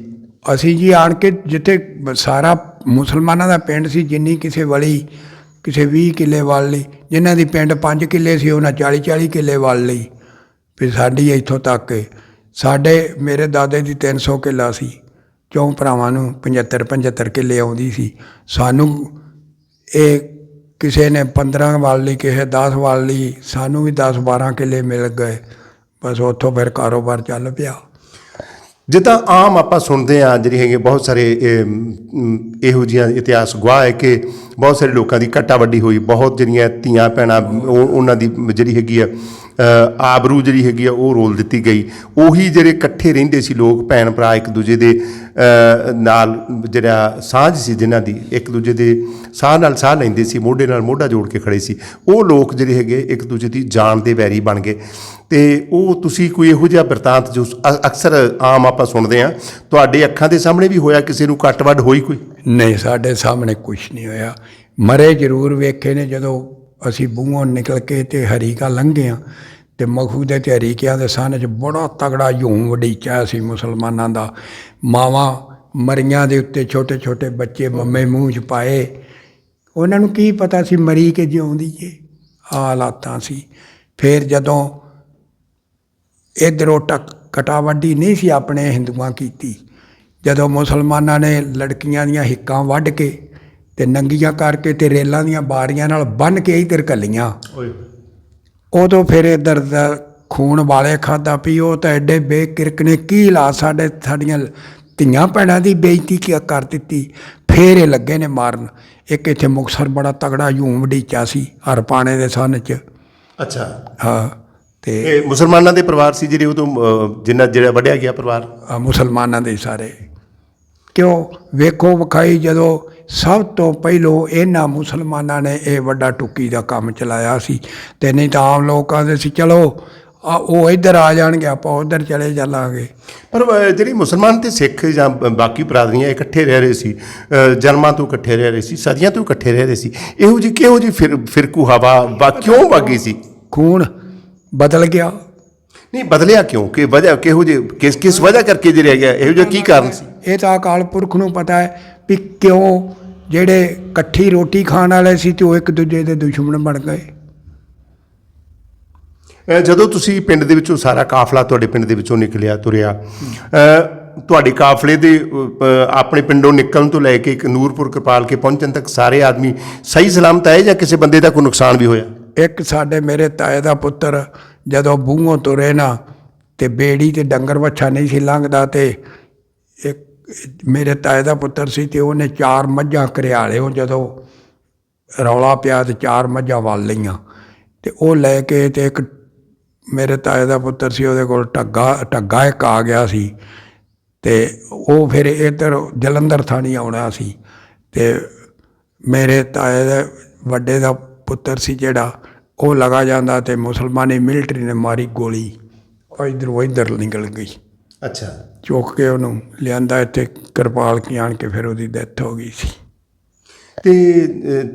ਅਸੀਂ ਜੀ ਆਣ ਕੇ ਜਿੱਥੇ ਸਾਰਾ ਮੁਸਲਮਾਨਾਂ ਦਾ ਪਿੰਡ ਸੀ, ਜਿੰਨੀ ਕਿਸੇ ਵਲੀ, ਕਿਸੇ 20 ਕਿੱਲੇ ਵੱਲ ਲਈ, ਜਿਨ੍ਹਾਂ ਦੀ ਪਿੰਡ 5 ਕਿੱਲੇ ਸੀ, ਉਹਨਾਂ 40 40 ਕਿੱਲੇ ਵੱਲ ਲਈ। ਵੀ ਸਾਡੀ ਇੱਥੋਂ ਤੱਕ, ਸਾਡੇ ਮੇਰੇ ਦਾਦੇ ਦੀ 300 ਕਿੱਲਾ ਸੀ, ਚੌਂ ਭਰਾਵਾਂ ਨੂੰ 75 75 ਕਿੱਲੇ ਆਉਂਦੀ ਸੀ। ਸਾਨੂੰ ਇਹ ਕਿਸੇ ਨੇ 15 ਵਾਲ ਲਈ ਕਿਸੇ 10 ਵੱਲ ਲਈ ਸਾਨੂੰ ਵੀ 10 12 ਕਿੱਲੇ ਮਿਲ ਗਏ। ਬਸ ਉੱਥੋਂ ਫਿਰ ਕਾਰੋਬਾਰ ਚੱਲ ਪਿਆ। ਜਿੱਦਾਂ ਆਮ ਆਪਾਂ ਸੁਣਦੇ ਆ ਜਿਹੜੀ ਹੈਗੇ ਬਹੁਤ ਸਾਰੇ ਇਹ, ਇਹੋ ਜਿਹੀਆਂ ਇਤਿਹਾਸ ਗਵਾਹ ਹੈ ਕਿ ਬਹੁਤ ਸਾਰੇ ਲੋਕਾਂ ਦੀ ਕੱਟਾ ਵੱਡੀ ਹੋਈ ਬਹੁਤ ਜਿਹੜੀਆਂ ਧੀਆਂ ਭੈਣਾਂ ਉਹ- ਉਹਨਾਂ ਦੀ ਜਿਹੜੀ ਹੈਗੀ ਆ ਆਬਰੂ ਜਿਹੜੀ ਹੈਗੀ ਆ, ਉਹ ਰੋਲ ਦਿੱਤੀ ਗਈ। ਉਹੀ ਜਿਹੜੇ ਇਕੱਠੇ ਰਹਿੰਦੇ ਸੀ ਲੋਕ, ਭੈਣ ਭਰਾ ਇੱਕ ਦੂਜੇ ਦੇ ਨਾਲ ਜਿਹੜਾ ਸਾਂਝ ਸੀ ਜਿਨ੍ਹਾਂ ਦੀ, ਇੱਕ ਦੂਜੇ ਦੇ ਸਾਹ ਨਾਲ ਸਾਹ ਲੈਂਦੇ ਸੀ, ਮੋਢੇ ਨਾਲ ਮੋਢਾ ਜੋੜ ਕੇ ਖੜੇ ਸੀ। ਉਹ ਲੋਕ ਜਿਹੜੇ ਹੈਗੇ, ਇੱਕ ਦੂਜੇ ਦੀ ਜਾਨ ਦੇ ਵੈਰੀ ਬਣ ਗਏ। ਤੇ ਉਹ ਤੁਸੀਂ ਕੋਈ ਇਹੋ ਜਿਹਾ ਬਿਰਤਾਂਤ ਜੋ ਅ- ਅਕਸਰ ਆਮ ਆਪਾਂ ਸੁਣਦੇ ਆ ਤੁਹਾਡੇ ਅੱਖਾਂ ਦੇ ਸਾਹਮਣੇ ਵੀ ਹੋਇਆ, ਕਿਸੇ ਨੂੰ ਕੱਟ ਵੱਢ ਹੋਈ ਕੋਈ? ਨਹੀਂ, ਸਾਡੇ ਸਾਹਮਣੇ ਕੁਝ ਨਹੀਂ ਹੋਇਆ। ਮਰੇ ਜ਼ਰੂਰ ਵੇਖੇ ਨੇ ਜਦੋਂ ਅਸੀਂ ਬੂਹੋਂ ਨਿਕਲ ਕੇ ਤੇ ਹਰੀਕਾ ਲੰਘੇ ਆ ਤੇ ਮਖੂ ਦੇ ਤੇ ਹਰੀਕਿਆਂ ਦੇ ਸਾਹਮਣੇ 'ਚ ਬੜਾ ਤਗੜਾ ਝੂਮ ਵਡੀਚਾ ਸੀ ਮੁਸਲਮਾਨਾਂ ਦਾ। ਮਾਵਾਂ ਮਰੀਆਂ ਦੇ ਉੱਤੇ ਛੋਟੇ ਛੋਟੇ ਬੱਚੇ ਮੰਮੇ ਮੂੰਹ 'ਚ ਪਾਏ। ਉਹਨਾਂ ਨੂੰ ਕੀ ਪਤਾ ਸੀ ਮਰੀ ਕੇ ਜਿਉਂਦੀ ਏ? ਆਹ ਹਾਲਾਤਾਂ ਸੀ। ਫਿਰ ਜਦੋਂ ਇਧਰੋਂ ਟਕ ਕਟਾਵੱਡੀ ਨਹੀਂ ਸੀ ਆਪਣੇ ਹਿੰਦੂਆਂ ਕੀਤੀ, ਜਦੋਂ ਮੁਸਲਮਾਨਾਂ ਨੇ ਲੜਕੀਆਂ ਦੀਆਂ ਹਿੱਕਾਂ ਵੱਢ ਕੇ ਤੇ ਨੰਗੀਆਂ ਕਰਕੇ ਤੇ ਰੇਲਾਂ ਦੀਆਂ ਬਾਰੀਆਂ ਨਾਲ ਬੰਨ ਕੇ ਇਧਰ ਕੱਲੀਆਂ। ਓਏ। ਉਦੋਂ ਫਿਰ ਇਧਰ ਦਾ ਖੂਨ ਵਾਲੇ ਖਾਦਾ ਪੀ ਉਹ ਤਾਂ ਐਡੇ ਬੇਕਿਰਕ ਨੇ ਕੀ ਲਾ ਸਾਡੇ ਸਾਡੀਆਂ ਧੀਆਂ ਭੈਣਾਂ ਦੀ ਬੇਇੱਜ਼ਤੀ ਕੀ ਕਰ ਦਿੱਤੀ? ਫੇਰ ਇਹ ਲੱਗੇ ਨੇ ਮਾਰਨ। ਇੱਕ ਇੱਥੇ ਮੁਕਸਰ ਬੜਾ ਤਗੜਾ ਝੂਮ ਢੀਚਾ ਸੀ ਹਰ ਪਾਣੇ ਦੇ ਸੰਨ ਚ। ਅੱਛਾ। ਹਾਂ ਤੇ ਇਹ ਮੁਸਲਮਾਨਾਂ ਦੇ ਪਰਿਵਾਰ ਸੀ ਜਿਹੜੇ ਉਦੋਂ ਜਿੰਨਾ ਜਿਹੜਾ ਵੱਢਿਆ ਗਿਆ ਪਰਿਵਾਰ? ਮੁਸਲਮਾਨਾਂ ਦੇ ਸਾਰੇ। ਕਿਉਂ? ਵੇਖੋ ਵਿਖਾਈ ਜਦੋਂ ਸਭ ਤੋਂ ਪਹਿਲੋਂ ਇਹਨਾਂ ਮੁਸਲਮਾਨਾਂ ਨੇ ਇਹ ਵੱਡਾ ਟੁੱਕੀ ਦਾ ਕੰਮ ਚਲਾਇਆ ਸੀ ਤੇ ਨਹੀਂ ਤਾਂ ਆਮ ਲੋਕ ਕਹਿੰਦੇ ਸੀ ਚਲੋ ਆ ਉਹ ਇੱਧਰ ਆ ਜਾਣਗੇ ਆਪਾਂ ਉੱਧਰ ਚਲੇ ਚੱਲਾਂਗੇ ਪਰ ਜਿਹੜੀ ਮੁਸਲਮਾਨ ਤੇ ਸਿੱਖ ਜਾਂ ਬਾਕੀ ਬਰਾਦਰੀਆਂ ਇਕੱਠੇ ਰਹਿ ਰਹੇ ਸੀ ਜਨਮਾਂ ਤੋਂ ਇਕੱਠੇ ਰਹਿ ਰਹੇ ਸੀ ਸਦੀਆਂ ਤੋਂ ਇਕੱਠੇ ਰਹਿ ਰਹੇ ਸੀ ਇਹੋ ਜਿਹੀ ਕਿਹੋ ਫਿਰ ਫਿਰਕੂ ਹਵਾ ਵਾ ਕਿਉਂ ਵਗੀ ਸੀ? ਖੂਨ ਬਦਲ ਗਿਆ। ਨਹੀਂ ਬਦਲਿਆ ਕਿਉਂ? ਕਿ ਵਜ੍ਹਾ ਕਿਹੋ ਜਿਹੇ ਕਿਸ ਕਿਸ ਵਜ੍ਹਾ ਕਰਕੇ ਜੇ ਰਹਿ ਗਿਆ ਇਹੋ ਜਿਹਾ ਕੀ ਕਾਰਨ ਸੀ? ਇਹ ਤਾਂ ਅਕਾਲ ਪੁਰਖ ਨੂੰ ਪਤਾ ਹੈ ਵੀ ਕਿਉਂ ਜਿਹੜੇ ਇਕੱਠੀ ਰੋਟੀ ਖਾਣ ਵਾਲੇ ਸੀ ਤੇ ਉਹ ਇੱਕ ਦੂਜੇ ਦੇ ਦੁਸ਼ਮਣ ਬਣ ਗਏ? ਜਦੋਂ ਤੁਸੀਂ ਪਿੰਡ ਦੇ ਵਿੱਚੋਂ ਸਾਰਾ ਕਾਫਲਾ ਤੁਹਾਡੇ ਪਿੰਡ ਦੇ ਵਿੱਚੋਂ ਨਿਕਲਿਆ ਤੁਰਿਆ ਤੁਹਾਡੇ ਕਾਫਲੇ ਦੇ ਆਪਣੇ ਪਿੰਡੋਂ ਨਿਕਲਣ ਤੋਂ ਲੈ ਕੇ ਨੂਰਪੁਰ ਕਿਰਪਾਲ ਕੇ ਪਹੁੰਚਣ ਤੱਕ ਸਾਰੇ ਆਦਮੀ ਸਹੀ ਸਲਾਮਤ ਆਏ ਜਾਂ ਕਿਸੇ ਬੰਦੇ ਦਾ ਕੋਈ ਨੁਕਸਾਨ ਵੀ ਹੋਇਆ? ਇੱਕ ਸਾਡੇ ਮੇਰੇ ਤਾਏ ਦਾ ਪੁੱਤਰ ਜਦੋਂ ਬੂਹੋਂ ਤੁਰੇ ਨਾ ਤੇ ਬੇੜੀ ਤੇ ਡੰਗਰ ਵੱਛਾ ਨਹੀਂ ਸੀ ਲੰਘਦਾ ਤੇ ਇੱਕ ਮੇਰੇ ਤਾਏ ਦਾ ਪੁੱਤਰ ਸੀ ਤੇ ਉਹਨੇ ਚਾਰ ਮੱਝਾਂ ਘਰਿਆਲਿਓ ਜਦੋਂ ਰੌਲਾ ਪਿਆ ਤੇ ਚਾਰ ਮੱਝਾਂ ਵੱਲ ਲਈਆਂ ਤੇ ਉਹ ਲੈ ਕੇ ਤੇ ਇੱਕ ਮੇਰੇ ਤਾਏ ਦਾ ਪੁੱਤਰ ਸੀ, ਉਹਦੇ ਕੋਲ ਟੱਗਾ ਟੱਗਾ ਇੱਕ ਆ ਗਿਆ ਸੀ ਤੇ ਉਹ ਫਿਰ ਇੱਧਰ ਜਲੰਧਰ ਥਾਣੀ ਆਉਣਾ ਸੀ ਤੇ ਮੇਰੇ ਤਾਏ ਦੇ ਵੱਡੇ ਦਾ ਪੁੱਤਰ ਸੀ ਜਿਹੜਾ, ਉਹ ਲਗਾ ਜਾਂਦਾ ਤੇ ਮੁਸਲਮਾਨੀ ਮਿਲਟਰੀ ਨੇ ਮਾਰੀ ਗੋਲੀ, ਉਹ ਇਧਰੋਂ ਇੱਧਰ ਨਿਕਲ ਗਈ। ਅੱਛਾ। ਚੁੱਕ ਕੇ ਉਹਨੂੰ ਲਿਆਂਦਾ ਇੱਥੇ ਕਿਰਪਾਲ ਕੀ ਆਣ ਕੇ ਫਿਰ ਉਹਦੀ ਡੈਥ ਹੋ ਗਈ ਸੀ। ਤੇ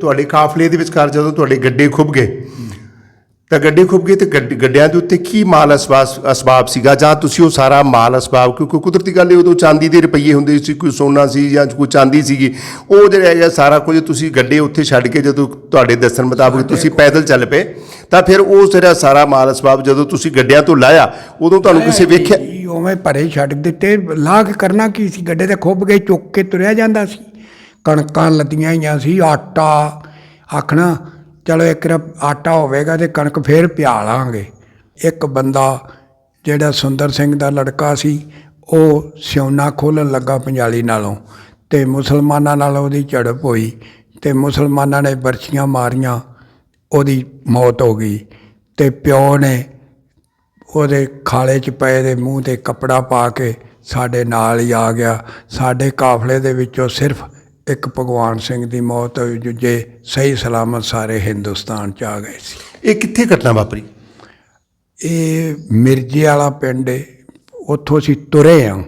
ਤੁਹਾਡੇ ਕਾਫਲੇ ਦੇ ਵਿਚਕਾਰ ਜਦੋਂ ਤੁਹਾਡੇ ਗੱਡੇ ਖੁੱਭ ਗਏ ਤਾਂ ਗੱਡੀ ਖੁੱਭ ਗਈ ਤੇ ਗੱਡ- ਗੱਡਿਆਂ ਦੇ ਉੱਤੇ ਕੀ ਮਾਲ ਅਸਬਾਬ ਅਸਬਾਬ ਸੀਗਾ? ਜਾਂ ਤੁਸੀਂ ਉਹ ਸਾਰਾ ਮਾਲ ਅਸਬਾਬ ਕਿਉਂਕਿ ਕੁਦਰਤੀ ਗੱਲ ਇਹ ਉਦੋਂ ਚਾਂਦੀ ਦੇ ਰੁਪਈਏ ਹੁੰਦੇ ਸੀ ਕੋਈ ਸੋਨਾ ਸੀ ਜਾਂ ਕੋਈ ਚਾਂਦੀ ਸੀਗੀ। ਉਹ ਜਿਹੜਾ ਹੈਗਾ ਸਾਰਾ ਕੁਝ ਤੁਸੀਂ ਗੱਡੇ ਉੱਥੇ ਛੱਡ ਕੇ ਜਦੋਂ ਤੁਹਾਡੇ ਦੱਸਣ ਮੁਤਾਬਕ ਤੁਸੀਂ ਪੈਦਲ ਚੱਲ ਪਏ ਤਾਂ ਫਿਰ ਉਹ ਜਿਹੜਾ ਸਾਰਾ ਮਾਲ ਅਸਬਾਬ ਜਦੋਂ ਤੁਸੀਂ ਗੱਡਿਆਂ ਤੋਂ ਲਾਇਆ ਉਦੋਂ ਤੁਹਾਨੂੰ ਕਿਸੇ ਵੇਖਿਆ ਜੀ, ਉਵੇਂ ਭਰੇ ਛੱਡ ਦਿੱਤੇ। ਲਾ ਕੇ ਕਰਨਾ ਕੀ ਸੀ? ਗੱਡੇ ਤੇ ਖੁੱਭ ਗਏ ਚੁੱਕ ਕੇ ਤੁਰਿਆ ਜਾਂਦਾ ਸੀ। ਕਣਕਾਂ ਲੱਦੀਆਂ ਹੋਈਆਂ ਸੀ ਆਟਾ ਆਖਣਾ ਚਲੋ ਇੱਕ ਰ ਆਟਾ ਹੋਵੇਗਾ ਤੇ ਕਣਕ ਫੇਰ ਪਿਆ ਲਾਂਗੇ। ਇੱਕ ਬੰਦਾ ਜਿਹੜਾ ਸੁੰਦਰ ਸਿੰਘ ਦਾ ਲੜਕਾ ਸੀ, ਉਹ ਸਿਉਨਾ ਖੋਲਣ ਲੱਗਾ ਪੰਜਾਲੀ ਨਾਲੋਂ ਤੇ ਮੁਸਲਮਾਨਾਂ ਨਾਲ ਉਹਦੀ ਝੜਪ ਹੋਈ ਤੇ ਮੁਸਲਮਾਨਾਂ ਨੇ ਬਰਛੀਆਂ ਮਾਰੀਆਂ, ਉਹਦੀ ਮੌਤ ਹੋ ਗਈ ਤੇ ਪਿਓ ਨੇ ਉਹਦੇ ਖਾਲੇ 'ਚ ਪਏ ਦੇ ਮੂੰਹ ਤੇ ਕੱਪੜਾ ਪਾ ਕੇ ਸਾਡੇ ਨਾਲ ਹੀ ਆ ਗਿਆ। ਸਾਡੇ ਕਾਫਲੇ ਦੇ ਵਿੱਚੋਂ ਸਿਰਫ ਇੱਕ ਭਗਵਾਨ ਸਿੰਘ ਦੀ ਮੌਤ ਹੋਈ ਦੂਜੇ ਸਹੀ ਸਲਾਮਤ ਸਾਰੇ ਹਿੰਦੁਸਤਾਨ 'ਚ ਆ ਗਏ ਸੀ। ਇਹ ਕਿੱਥੇ ਘਟਨਾ ਵਾਪਰੀ? ਇਹ ਮਿਰਜੇ ਵਾਲਾ ਪਿੰਡ ਏ ਉੱਥੋਂ ਅਸੀਂ ਤੁਰੇ ਆ।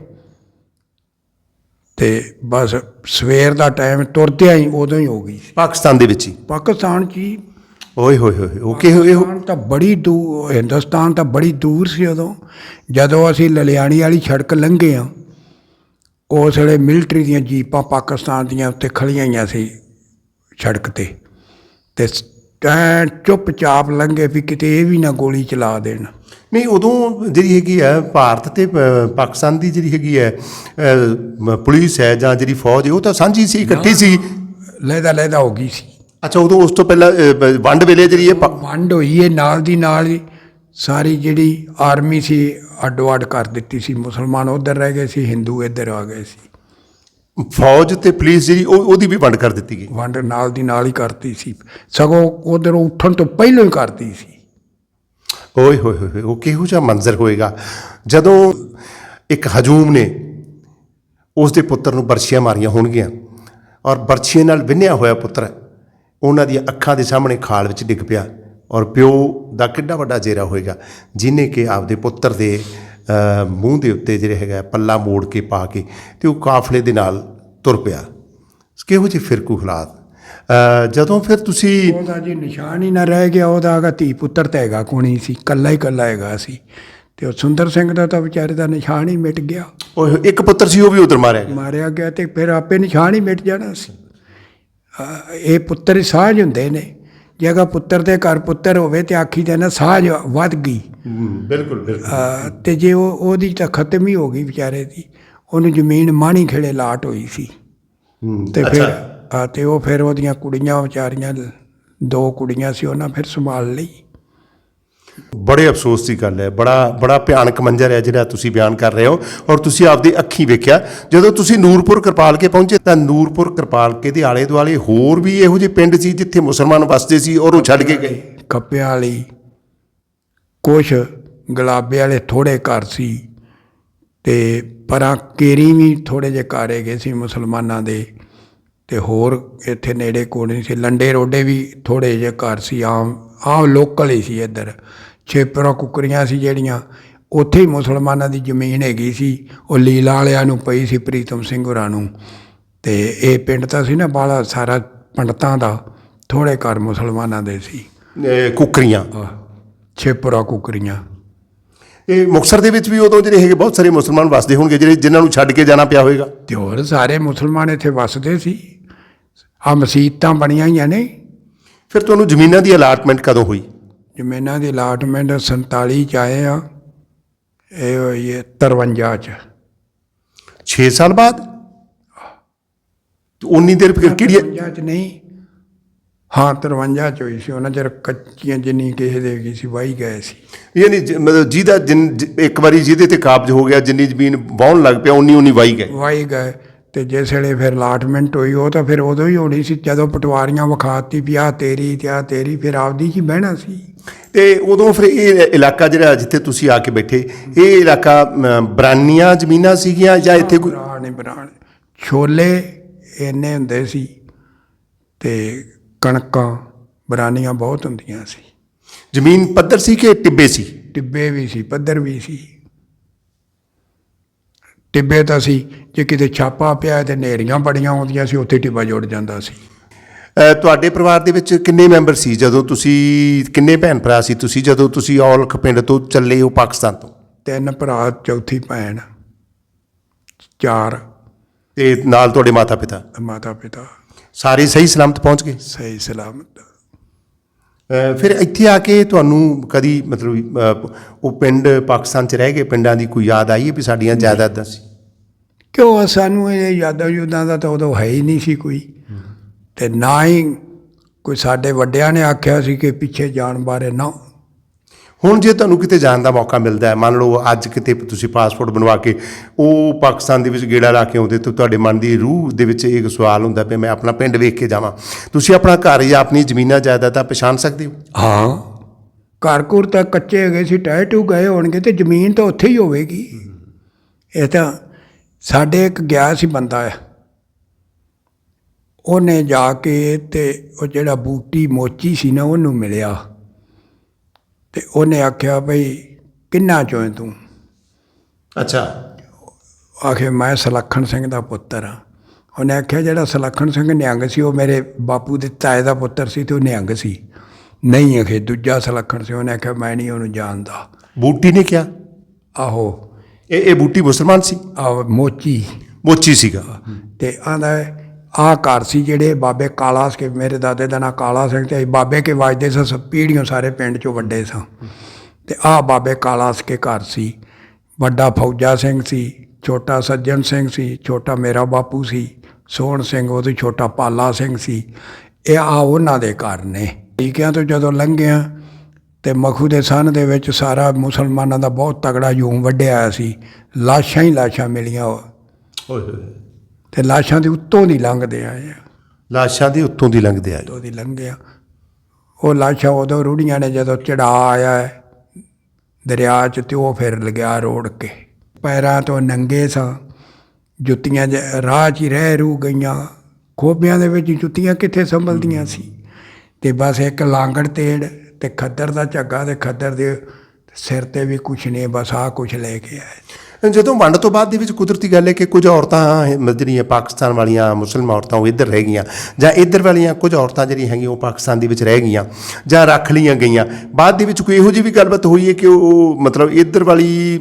ਤੇ ਬਸ ਸਵੇਰ ਦਾ ਟਾਈਮ ਤੁਰਦਿਆਂ ਹੀ ਉਦੋਂ ਹੀ ਹੋ ਗਈ ਸੀ। ਪਾਕਿਸਤਾਨ ਦੇ ਵਿੱਚ ਹੀ? ਪਾਕਿਸਤਾਨ 'ਚ ਹੀ। ਓਏ ਹੋਏ ਹੋਏ ਉਹ ਕਿ ਇਹ ਹਿੰਦੁਸਤਾਨ ਤਾਂ ਬੜੀ ਦੂਰ ਹਿੰਦੁਸਤਾਨ ਤਾਂ ਬੜੀ ਦੂਰ ਸੀ ਉਦੋਂ। ਜਦੋਂ ਅਸੀਂ ਲਲਿਆਣੀ ਵਾਲੀ ਸੜਕ ਲੰਘੇ ਆ ਉਸ ਵੇਲੇ ਮਿਲਟਰੀ ਦੀਆਂ ਜੀਪਾਂ ਪਾਕਿਸਤਾਨ ਦੀਆਂ ਉੱਤੇ ਖੜੀਆਂ ਹੋਈਆਂ ਸੀ ਸੜਕ ਤੇ। ਤੇ ਐਂ ਚੁੱਪਚਾਪ ਲੰਘੇ ਵੀ ਕਿਤੇ ਇਹ ਵੀ ਨਾ ਗੋਲੀ ਚਲਾ ਦੇਣ। ਨਹੀਂ ਉਦੋਂ ਜਿਹੜੀ ਹੈਗੀ ਹੈ ਭਾਰਤ ਤੇ ਪਾਕਿਸਤਾਨ ਦੀ ਜਿਹੜੀ ਹੈਗੀ ਹੈ ਪੁਲਿਸ ਹੈ ਜਾਂ ਜਿਹੜੀ ਫੌਜ ਹੈ ਉਹ ਤਾਂ ਸਾਂਝੀ ਸੀ ਇਕੱਠੀ ਸੀ? ਲਹਿਦਾ ਲਹਿਦਾ ਹੋ ਗਈ ਸੀ। ਅੱਛਾ ਉਦੋਂ ਉਸ ਤੋਂ ਪਹਿਲਾਂ ਵੰਡ ਵੇਲੇ ਜਿਹੜੀ ਇਹ ਵੰਡ ਹੋਈ ਹੈ ਨਾਲ ਦੀ ਨਾਲ ਹੀ। ਸਾਰੀ ਜਿਹੜੀ ਆਰਮੀ ਸੀ ਅੱਡੋ ਅੱਡ ਕਰ ਦਿੱਤੀ ਸੀ। ਮੁਸਲਮਾਨ ਉਧਰ ਰਹਿ ਗਏ ਸੀ ਹਿੰਦੂ ਇੱਧਰ ਆ ਗਏ ਸੀ। ਫੌਜ ਤੇ ਪੁਲਿਸ ਜਿਹੜੀ ਉਹ ਉਹਦੀ ਵੀ ਵੰਡ ਕਰ ਦਿੱਤੀ ਗਈ। ਵੰਡ ਨਾਲ ਦੀ ਨਾਲ ਹੀ ਕਰਤੀ ਸੀ। ਸਗੋਂ ਉਧਰ ਉੱਠਣ ਤੋਂ ਪਹਿਲਾਂ ਹੀ ਕਰਤੀ ਸੀ। ਓਏ ਹੋਏ ਹੋਏ ਹੋਏ, ਉਹ ਕਿਹੋ ਜਿਹਾ ਮੰਜ਼ਰ ਹੋਏਗਾ? ਜਦੋਂ ਇੱਕ ਹਜੂਮ ਨੇ ਉਸ ਦੇ ਪੁੱਤਰ ਨੂੰ ਬਰਛੀਆਂ ਮਾਰੀਆਂ ਹੋਣਗੀਆਂ ਔਰ ਬਰਛੀਆਂ ਨਾਲ ਵਿੰਨਿਆ ਹੋਇਆ ਪੁੱਤਰ ਉਹਨਾਂ ਦੀਆਂ ਅੱਖਾਂ ਦੇ ਸਾਹਮਣੇ ਖਾਲ ਵਿੱਚ ਡਿੱਗ ਪਿਆ। ਔਰ ਪਿਓ ਦਾ ਕਿੱਡਾ ਵੱਡਾ ਜੇਰਾ ਹੋਏਗਾ ਜਿਨੇ ਕਿ ਆਪਦੇ ਪੁੱਤਰ ਦੇ ਮੂੰਹ ਦੇ ਉੱਤੇ ਜਿਹੜੇ ਹੈਗਾ ਪੱਲਾ ਮੋੜ ਕੇ ਪਾ ਕੇ ਤੇ ਉਹ ਕਾਫਲੇ ਦੇ ਨਾਲ ਤੁਰ ਪਿਆ। ਕਿਹੋ ਜਿਹੇ ਫਿਰਕੂ ਹਾਲਾਤ? ਜਦੋਂ ਫਿਰ ਤੁਸੀਂ ਉਹਦਾ ਜੀ ਨਿਸ਼ਾਨ ਹੀ ਨਾ ਰਹਿ ਗਿਆ ਉਹਦਾ ਹੈਗਾ ਧੀ ਪੁੱਤਰ ਤਾਂ ਹੈਗਾ ਕੋਣੀ ਸੀ ਕੱਲਾ ਹੀ ਕੱਲਾ ਹੈਗਾ ਸੀ। ਤੇ ਉਹ ਸੁੰਦਰ ਸਿੰਘ ਦਾ ਤਾਂ ਵਿਚਾਰੇ ਦਾ ਨਿਸ਼ਾਨ ਹੀ ਮਿਟ ਗਿਆ। ਉਹ ਇੱਕ ਪੁੱਤਰ ਸੀ ਉਹ ਵੀ ਉਧਰ ਮਾਰਿਆ ਗਿਆ। ਮਾਰਿਆ ਗਿਆ ਤੇ ਫਿਰ ਆਪੇ ਨਿਸ਼ਾਨ ਹੀ ਮਿਟ ਜਾਣਾ ਸੀ। ਇਹ ਪੁੱਤਰ ਹੀ ਸਾਝ ਹੁੰਦੇ ਨੇ। ਜੇ ਅਗਾ ਪੁੱਤਰ ਦੇ ਘਰ ਪੁੱਤਰ ਹੋਵੇ ਤੇ ਆਖੀ ਦੇ ਨਾ ਸਾਝ ਵੱਧ ਗਈ। ਬਿਲਕੁਲ ਬਿਲਕੁਲ। ਤੇ ਜੇ ਉਹ ਉਹਦੀ ਤਾਂ ਖਤਮ ਹੀ ਹੋ ਗਈ ਵਿਚਾਰੇ ਦੀ। ਉਹਨੂੰ ਜ਼ਮੀਨ ਮਾਣੀ ਖੇੜੇ ਲਾਟ ਹੋਈ ਸੀ। ਤੇ ਫਿਰ ਆ ਤੇ ਉਹ ਫਿਰ ਉਹਦੀਆਂ ਕੁੜੀਆਂ ਵਿਚਾਰੀਆਂ ਦੋ ਕੁੜੀਆਂ ਸੀ ਉਹਨਾਂ ਫਿਰ ਸੰਭਾਲ ਲਈ। ਬੜੇ ਅਫਸੋਸ ਦੀ ਗੱਲ ਹੈ, ਬੜਾ ਬੜਾ ਭਿਆਨਕ ਮੰਜ਼ਰ ਹੈ ਜਿਹੜਾ ਤੁਸੀਂ ਬਿਆਨ ਕਰ ਰਹੇ ਹੋ ਔਰ ਤੁਸੀਂ ਆਪਦੀ ਅੱਖੀਂ ਵੇਖਿਆ। ਜਦੋਂ ਤੁਸੀਂ ਨੂਰਪੁਰ ਕਿਰਪਾਲ ਕੇ ਪਹੁੰਚੇ ਤਾਂ ਨੂਰਪੁਰ ਕਿਰਪਾਲ ਕੇ ਦੇ ਆਲੇ ਦੁਆਲੇ ਹੋਰ ਵੀ ਇਹੋ ਜਿਹੇ ਪਿੰਡ ਸੀ ਜਿੱਥੇ ਮੁਸਲਮਾਨ ਵੱਸਦੇ ਸੀ ਔਰ ਉਹ ਛੱਡ ਕੇ ਗਏ। ਕੱਪਿਆਂ ਵਾਲੀ ਕੁਛ ਗੁਲਾਬੇ ਵਾਲੇ ਥੋੜੇ ਘਰ ਸੀ ਤੇ ਪਰਾਂ ਕੇਰੀ ਵੀ ਥੋੜੇ ਜਿਹੇ ਘਰ ਹੈਗੇ ਸੀ ਮੁਸਲਮਾਨਾਂ ਦੇ ਤੇ ਹੋਰ ਇੱਥੇ ਨੇੜੇ ਕੋਲ ਨਹੀਂ ਸੀ। ਲੰਡੇ ਰੋਡੇ ਵੀ ਥੋੜੇ ਜਿਹੇ ਘਰ ਸੀ, ਆਮ ਆਮ ਲੋਕਲ ਹੀ ਸੀ ਇੱਧਰ। ਛੇਪਰਾਂ ਕੁਕਰੀਆਂ ਸੀ ਜਿਹੜੀਆਂ। ਉੱਥੇ ਹੀ ਮੁਸਲਮਾਨਾਂ ਦੀ ਜ਼ਮੀਨ ਹੈਗੀ ਸੀ। ਉਹ ਲੀਲਾ ਵਾਲਿਆਂ ਨੂੰ ਪਈ ਸੀ ਪ੍ਰੀਤਮ ਸਿੰਘ ਹੋਰਾਂ ਨੂੰ। ਤੇ ਇਹ ਪਿੰਡ ਤਾਂ ਸੀ ਨਾ ਬਾਲਾ ਸਾਰਾ ਪੰਡਤਾਂ ਦਾ ਥੋੜੇ ਘਰ ਮੁਸਲਮਾਨਾਂ ਦੇ ਸੀ। ਕੁੱਕਰੀਆਂ। ਛੇਪਰਾ ਕੁਕਰੀਆਂ। ਇਹ ਮੁਕਸਰ ਦੇ ਵਿੱਚ ਵੀ ਉਦੋਂ ਜਿਹੜੇ ਹੈਗੇ ਬਹੁਤ ਸਾਰੇ ਮੁਸਲਮਾਨ ਵੱਸਦੇ ਹੋਣਗੇ ਜਿਹੜੇ ਜਿਨ੍ਹਾਂ ਨੂੰ ਛੱਡ ਕੇ ਜਾਣਾ ਪਿਆ ਹੋਵੇਗਾ। ਤੇ ਹੋਰ ਸਾਰੇ ਮੁਸਲਮਾਨ ਇੱਥੇ ਵੱਸਦੇ ਸੀ। ਆ ਮਸਜਿਦਾਂ ਬਣੀਆਂ ਹੋਈਆਂ ਨੇ। ਫਿਰ ਤੁਹਾਨੂੰ ਜ਼ਮੀਨਾਂ ਦੀ ਅਲਾਟਮੈਂਟ ਕਦੋਂ ਹੋਈ? ਜ਼ਮੀਨਾਂ ਦੀ ਅਲਾਟਮੈਂਟ 47 ਚ ਆਏ ਆ। ਇਹ ਹੋਈ ਹੈ 53 ਚ। 6 ਸਾਲ ਬਾਅਦ? ਉਨੀ ਦੇਰ ਫਿਰ ਕਿਹੜੀ 53 ਚ ਨਹੀਂ। ਹਾਂ 53 ਚ ਹੋਈ ਸੀ। ਉਹਨਾਂ ਚਿਰ ਕੱਚੀਆਂ ਜਿੰਨੀ ਕਿਸੇ ਦੇ ਗਈ ਸੀ ਵਾਹੀ ਗਏ ਸੀ। ਯਾਨੀ ਮਤਲਬ ਜਿਹਦਾ ਜਿਨ- ਇੱਕ ਵਾਰੀ ਜਿਹਦੇ ਤੇ ਕਾਬਜ ਹੋ ਗਿਆ ਜਿੰਨੀ ਜ਼ਮੀਨ ਵਾਹੁਣ ਲੱਗ ਪਿਆ ਉਨੀ ਉਨੀ ਵਾਈ ਗਏ। ਵਾਹੀ ਗਏ। ਤੇ ਜਿਸ ਵੇਲੇ ਫਿਰ ਅਲਾਟਮੈਂਟ ਹੋਈ ਉਹ ਤਾਂ ਫਿਰ ਉਦੋਂ ਹੀ ਹੋਣੀ ਸੀ ਜਦੋਂ ਪਟਵਾਰੀਆਂ ਵਿਖਾਤੀ ਵੀ ਆਹ ਤੇਰੀ ਤੇ ਆਹ ਤੇਰੀ ਫਿਰ ਆਪਦੀ ਹੀ ਬਹਿਣਾ ਸੀ? ਤੇ ਉਦੋਂ ਫਿਰ ਇਹ ਇਲਾਕਾ ਜਿਹੜਾ ਜਿੱਥੇ ਤੁਸੀਂ ਆ ਕੇ ਬੈਠੇ ਇਹ ਇਲਾਕਾ ਬਰਾਨੀਆਂ ਜ਼ਮੀਨਾਂ ਸੀਗੀਆਂ ਜਾਂ ਇੱਥੇ ਕੋਈ ਬਰਾਣੇ ਬਰਾਣੇ ਛੋਲੇ ਇੰਨੇ ਹੁੰਦੇ ਸੀ ਤੇ ਕਣਕਾਂ ਬਰਾਨੀਆਂ ਬਹੁਤ ਹੁੰਦੀਆਂ ਸੀ। ਜ਼ਮੀਨ ਪੱਧਰ ਸੀ ਕਿ ਟਿੱਬੇ ਸੀ? ਟਿੱਬੇ ਵੀ ਸੀ ਪੱਧਰ ਵੀ ਸੀ। ਟਿੱਬੇ ਤਾਂ ਸੀ ਜੇ ਕਿਤੇ ਛਾਪਾ ਪਿਆ ਤੇ ਨੇਰੀਆਂ ਬੜੀਆਂ ਆਉਂਦੀਆਂ ਸੀ ਉੱਥੇ ਟਿੱਬਾ ਜੁੜ ਜਾਂਦਾ ਸੀ। ਤੁਹਾਡੇ ਪਰਿਵਾਰ ਦੇ ਵਿੱਚ ਕਿੰਨੇ ਮੈਂਬਰ ਸੀ ਜਦੋਂ ਤੁਸੀਂ ਕਿੰਨੇ ਭੈਣ ਭਰਾ ਸੀ ਤੁਸੀਂ ਜਦੋਂ ਤੁਸੀਂ ਔਲਖ ਪਿੰਡ ਤੋਂ ਚੱਲੇ ਹੋ ਪਾਕਿਸਤਾਨ ਤੋਂ? ਤਿੰਨ ਭਰਾ ਚੌਥੀ ਭੈਣ ਚਾਰ। ਤੇ ਨਾਲ ਤੁਹਾਡੇ ਮਾਤਾ ਪਿਤਾ ਮਾਤਾ ਪਿਤਾ ਸਾਰੇ ਸਹੀ ਸਲਾਮਤ ਪਹੁੰਚ ਗਏ? ਸਹੀ ਸਲਾਮਤ। ਫਿਰ ਇੱਥੇ ਆ ਕੇ ਤੁਹਾਨੂੰ ਕਦੀ ਮਤਲਬ ਉਹ ਪਿੰਡ ਪਾਕਿਸਤਾਨ ਚ ਰਹਿ ਗਏ ਪਿੰਡਾਂ ਦੀ ਕੋਈ ਯਾਦ ਆਈ ਵੀ ਸਾਡੀਆਂ ਜਾਇਦਾਦਾਂ ਸੀ? ਕਿਉਂ ਸਾਨੂੰ ਇਹ ਯਾਦਾਂ ਯੁਦਾਂ ਦਾ ਤਾਂ ਉਦੋਂ ਹੈ ਹੀ ਨਹੀਂ ਸੀ ਕੋਈ। ਤੇ ਨਾ ਹੀ ਕੋਈ ਸਾਡੇ ਵੱਡਿਆਂ ਨੇ ਆਖਿਆ ਸੀ ਕਿ ਪਿੱਛੇ ਜਾਣ ਬਾਰੇ ਨਾ। ਹੁਣ ਜੇ ਤੁਹਾਨੂੰ ਕਿਤੇ ਜਾਣ ਦਾ ਮੌਕਾ ਮਿਲਦਾ ਹੈ ਮੰਨ ਲਓ ਅੱਜ ਕਿਤੇ ਤੁਸੀਂ ਪਾਸਪੋਰਟ ਬਣਵਾ ਕੇ ਉਹ ਪਾਕਿਸਤਾਨ ਦੇ ਵਿੱਚ ਗੇੜਾ ਲਾ ਕੇ ਆਉਂਦੇ ਤਾਂ ਤੁਹਾਡੇ ਮਨ ਦੀ ਰੂਹ ਦੇ ਵਿੱਚ ਇੱਕ ਸਵਾਲ ਹੁੰਦਾ ਵੀ ਮੈਂ ਆਪਣਾ ਪਿੰਡ ਵੇਖ ਕੇ ਜਾਵਾਂ। ਤੁਸੀਂ ਆਪਣਾ ਘਰ ਜਾਂ ਆਪਣੀ ਜ਼ਮੀਨਾਂ ਜਾਇਦਾਦਾਂ ਪਛਾਣ ਸਕਦੇ ਹੋ? ਹਾਂ। ਘਰ ਘੁਰ ਤਾਂ ਕੱਚੇ ਹੈਗੇ ਸੀ ਟਹਿ ਟੂ ਗਏ ਹੋਣਗੇ ਤੇ ਜ਼ਮੀਨ ਤਾਂ ਉੱਥੇ ਹੀ ਹੋਵੇਗੀ। ਇਹ ਤਾਂ ਸਾਡੇ ਇੱਕ ਗਿਆ ਸੀ ਬੰਦਾ ਹੈ ਉਹਨੇ ਜਾ ਕੇ ਤੇ ਉਹ ਜਿਹੜਾ ਬੂਟੀ ਮੋਚੀ ਸੀ ਨਾ ਉਹਨੂੰ ਮਿਲਿਆ। ਤੇ ਉਹਨੇ ਆਖਿਆ ਭਈ ਕਿੰਨਾ ਚੋਂ ਤੂੰ? ਅੱਛਾ। ਆਖੇ ਮੈਂ ਸਲੱਖਣ ਸਿੰਘ ਦਾ ਪੁੱਤਰ ਹਾਂ ਉਹਨੇ ਆਖਿਆ ਜਿਹੜਾ ਸਲੱਖਣ ਸਿੰਘ ਨਿਹੰਗ ਸੀ ਉਹ ਮੇਰੇ ਬਾਪੂ ਦੇ ਤਾਏ ਦਾ ਪੁੱਤਰ ਸੀ ਤੇ ਉਹ ਨਿਹੰਗ ਸੀ। ਨਹੀਂ ਆਖੇ ਦੂਜਾ ਸਲੱਖਣ ਸੀ। ਉਹਨੇ ਆਖਿਆ ਮੈਂ ਨਹੀਂ ਉਹਨੂੰ ਜਾਣਦਾ। ਬੂਟੀ ਨੇ ਕਿਹਾ? ਆਹੋ। ਇਹ ਇਹ ਬੂਟੀ ਮੁਸਲਮਾਨ ਸੀ? ਆ ਮੋਚੀ। ਮੋਚੀ ਸੀਗਾ। ਤੇ ਆਂਦਾ ਆ ਘਰ ਸੀ ਜਿਹੜੇ ਬਾਬੇ ਕਾਲਾ ਸੀ ਮੇਰੇ ਦਾਦੇ ਦਾ ਨਾਂ ਕਾਲਾ ਸਿੰਘ ਤੇ ਬਾਬੇ ਕੇ ਵਾਜਦੇ ਸਾਂ ਸਭ ਪੀੜ੍ਹੀਆਂ ਸਾਰੇ ਪਿੰਡ ਚੋਂ ਵੱਡੇ ਸਾਂ। ਤੇ ਆ ਬਾਬੇ ਕਾਲਾ ਸਿੰਘ ਘਰ ਸੀ। ਵੱਡਾ ਫੌਜਾ ਸਿੰਘ ਸੀ ਛੋਟਾ ਸੱਜਣ ਸਿੰਘ ਸੀ ਛੋਟਾ ਮੇਰਾ ਬਾਪੂ ਸੀ ਸੋਹਣ ਸਿੰਘ ਉਹਦੇ ਛੋਟਾ ਪਾਲਾ ਸਿੰਘ ਸੀ। ਇਹ ਆ ਉਹਨਾਂ ਦੇ ਘਰ ਨੇ। ਟੀਕਿਆਂ ਤੋਂ ਜਦੋਂ ਲੰਘਿਆ ਤੇ ਮਖੂ ਦੇ ਸਨ ਦੇ ਵਿੱਚ ਸਾਰਾ ਮੁਸਲਮਾਨਾਂ ਦਾ ਬਹੁਤ ਤਗੜਾ ਹਜੂਮ ਵੱਢਿਆ ਆਇਆ ਸੀ। ਲਾਸ਼ਾਂ ਹੀ ਲਾਸ਼ਾਂ ਮਿਲੀਆਂ ਓਏ ਹੋਏ ਤੇ ਲਾਸ਼ਾਂ ਦੇ ਉੱਤੋਂ ਦੀ ਲੰਘਦੇ ਆਏ ਆ ਲਾਸ਼ਾਂ ਦੇ ਉੱਤੋਂ ਦੀ ਲੰਘਦੇ ਆਏ ਉੱਤੋਂ ਦੀ ਲੰਘਿਆ ਉਹ ਲਾਸ਼ਾਂ ਉਦੋਂ ਰੂੜੀਆਂ ਨੇ ਜਦੋਂ ਚੜਾ ਆਇਆ ਦਰਿਆ 'ਚ ਤੇ ਉਹ ਫਿਰ ਲਗਿਆ ਰੋੜ ਕੇ। ਪੈਰਾਂ ਤੋਂ ਨੰਗੇ ਸਾਂ। ਜੁੱਤੀਆਂ ਰਾਹ 'ਚ ਹੀ ਰਹਿ ਰੂ ਗਈਆਂ। ਖੋਬਿਆਂ ਦੇ ਵਿੱਚ ਜੁੱਤੀਆਂ ਕਿੱਥੇ ਸੰਭਲਦੀਆਂ ਸੀ? ਤੇ ਬਸ ਇੱਕ ਲਾਂਗੜ ਤੇੜ ਤੇ ਖੱਦਰ ਦਾ ਝੱਗਾ ਤੇ ਖੱਦਰ ਦੇ ਸਿਰ ਤੇ ਵੀ ਕੁਛ ਨਹੀਂ ਬਸ ਆ ਕੁਛ ਲੈ ਕੇ ਆਏ। ਜਦੋਂ ਵੰਡ ਤੋਂ ਬਾਅਦ ਦੇ ਵਿੱਚ ਕੁਦਰਤੀ ਗੱਲ ਹੈ ਕਿ ਕੁਝ ਔਰਤਾਂ ਜਿਹੜੀਆਂ ਪਾਕਿਸਤਾਨ ਵਾਲੀਆਂ ਮੁਸਲਮਾਨ ਔਰਤਾਂ ਉਹ ਇੱਧਰ ਰਹਿ ਗਈਆਂ, ਜਾਂ ਇੱਧਰ ਵਾਲੀਆਂ ਕੁਝ ਔਰਤਾਂ ਜਿਹੜੀਆਂ ਹੈਗੀਆਂ ਉਹ ਪਾਕਿਸਤਾਨ ਦੇ ਵਿੱਚ ਰਹਿ ਗਈਆਂ, ਜਾਂ ਰੱਖ ਲਈਆਂ ਗਈਆਂ। ਬਾਅਦ ਦੇ ਵਿੱਚ ਕੋਈ ਇਹੋ ਜਿਹੀ ਵੀ ਗੱਲਬਾਤ ਹੋਈ ਹੈ ਕਿ ਉਹ ਮਤਲਬ ਇੱਧਰ ਵਾਲੀ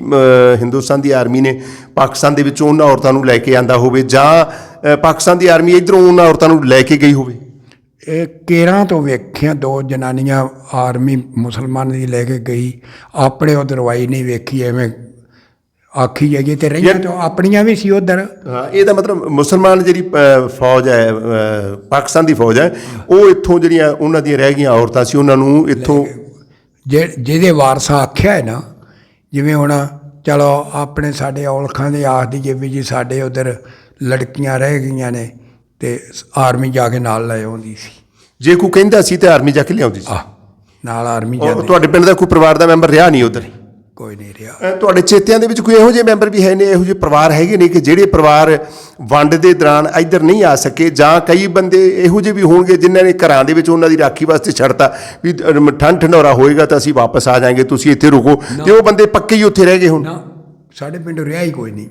ਹਿੰਦੁਸਤਾਨ ਦੀ ਆਰਮੀ ਨੇ ਪਾਕਿਸਤਾਨ ਦੇ ਵਿੱਚ ਉਹਨਾਂ ਔਰਤਾਂ ਨੂੰ ਲੈ ਕੇ ਆਂਦਾ ਹੋਵੇ, ਜਾਂ ਪਾਕਿਸਤਾਨ ਦੀ ਆਰਮੀ ਇੱਧਰੋਂ ਉਹਨਾਂ ਔਰਤਾਂ ਨੂੰ ਲੈ ਕੇ ਗਈ ਹੋਵੇ? ਇਹ ਕੇਰਾਂ ਤੋਂ ਵੇਖੀਆਂ ਦੋ ਜਨਾਨੀਆਂ ਆਰਮੀ ਮੁਸਲਮਾਨ ਦੀ ਲੈ ਕੇ ਗਈ। ਆਪਣੇ ਉਧਰ ਵਾਈ ਨਹੀਂ ਵੇਖੀ ਐਵੇਂ ਆਖੀ ਜਾਈਏ ਤੇ ਰਹੀਆਂ ਤੋਂ ਆਪਣੀਆਂ ਵੀ ਸੀ ਉਧਰ। ਹਾਂ ਇਹਦਾ ਮਤਲਬ ਮੁਸਲਮਾਨ ਜਿਹੜੀ ਫੌਜ ਹੈ ਪਾਕਿਸਤਾਨ ਦੀ ਫੌਜ ਹੈ ਉਹ ਇੱਥੋਂ ਜਿਹੜੀਆਂ ਉਹਨਾਂ ਦੀਆਂ ਰਹਿ ਗਈਆਂ ਔਰਤਾਂ ਸੀ ਉਹਨਾਂ ਨੂੰ ਇੱਥੋਂ ਜਿਹਦੇ ਵਾਰਸਾ ਆਖਿਆ ਹੈ ਨਾ ਜਿਵੇਂ ਹੁਣ ਚਲੋ ਆਪਣੇ ਸਾਡੇ ਔਲਖਾਂ ਦੇ ਆਖ ਦੀ ਵੀ ਜੀ ਸਾਡੇ ਉਧਰ ਲੜਕੀਆਂ ਰਹਿ ਗਈਆਂ ਨੇ ਤੇ ਆਰਮੀ ਜਾ ਕੇ ਨਾਲ ਲੈ ਆਉਂਦੀ ਸੀ। ਜੇ ਕੋਈ ਕਹਿੰਦਾ ਸੀ ਤੇ ਆਰਮੀ ਜਾ ਕੇ ਲਿਆਉਂਦੀ ਸੀ। ਆ ਨਾਲ ਆਰਮੀ ਜਾਂਦੀ। ਤੁਹਾਡੇ ਪਿੰਡ ਦਾ ਕੋਈ ਪਰਿਵਾਰ ਦਾ ਮੈਂਬਰ ਰਿਹਾ ਨਹੀਂ ਉਧਰ? ਕੋਈ ਨਹੀਂ ਰਿਹਾ। ਤੁਹਾਡੇ ਚੇਤਿਆਂ ਦੇ ਵਿੱਚ ਕੋਈ ਇਹੋ ਜਿਹੇ ਮੈਂਬਰ ਵੀ ਹੈ ਨੇ ਇਹੋ ਜਿਹੇ ਪਰਿਵਾਰ ਹੈਗੇ ਨੇ ਕਿ ਜਿਹੜੇ ਪਰਿਵਾਰ ਵੰਡ ਦੇ ਦੌਰਾਨ ਇੱਧਰ ਨਹੀਂ ਆ ਸਕੇ ਜਾਂ ਕਈ ਬੰਦੇ ਇਹੋ ਜਿਹੇ ਵੀ ਹੋਣਗੇ ਜਿਨ੍ਹਾਂ ਨੇ ਘਰਾਂ ਦੇ ਵਿੱਚ ਉਹਨਾਂ ਦੀ ਰਾਖੀ ਵਾਸਤੇ ਛੱਡਤਾ ਵੀ ਠੰਡ ਠੰਡੋਰਾ ਹੋਏਗਾ ਤਾਂ ਅਸੀਂ ਵਾਪਸ ਆ ਜਾਾਂਗੇ ਤੁਸੀਂ ਇੱਥੇ ਰੁਕੋ। ਤੇ ਉਹ ਬੰਦੇ ਪੱਕੇ ਹੀ ਉੱਥੇ ਰਹਿ ਗਏ ਹੁਣ। ਸਾਡੇ ਪਿੰਡ ਰਿਹਾ ਹੀ ਕੋਈ ਨਹੀਂ।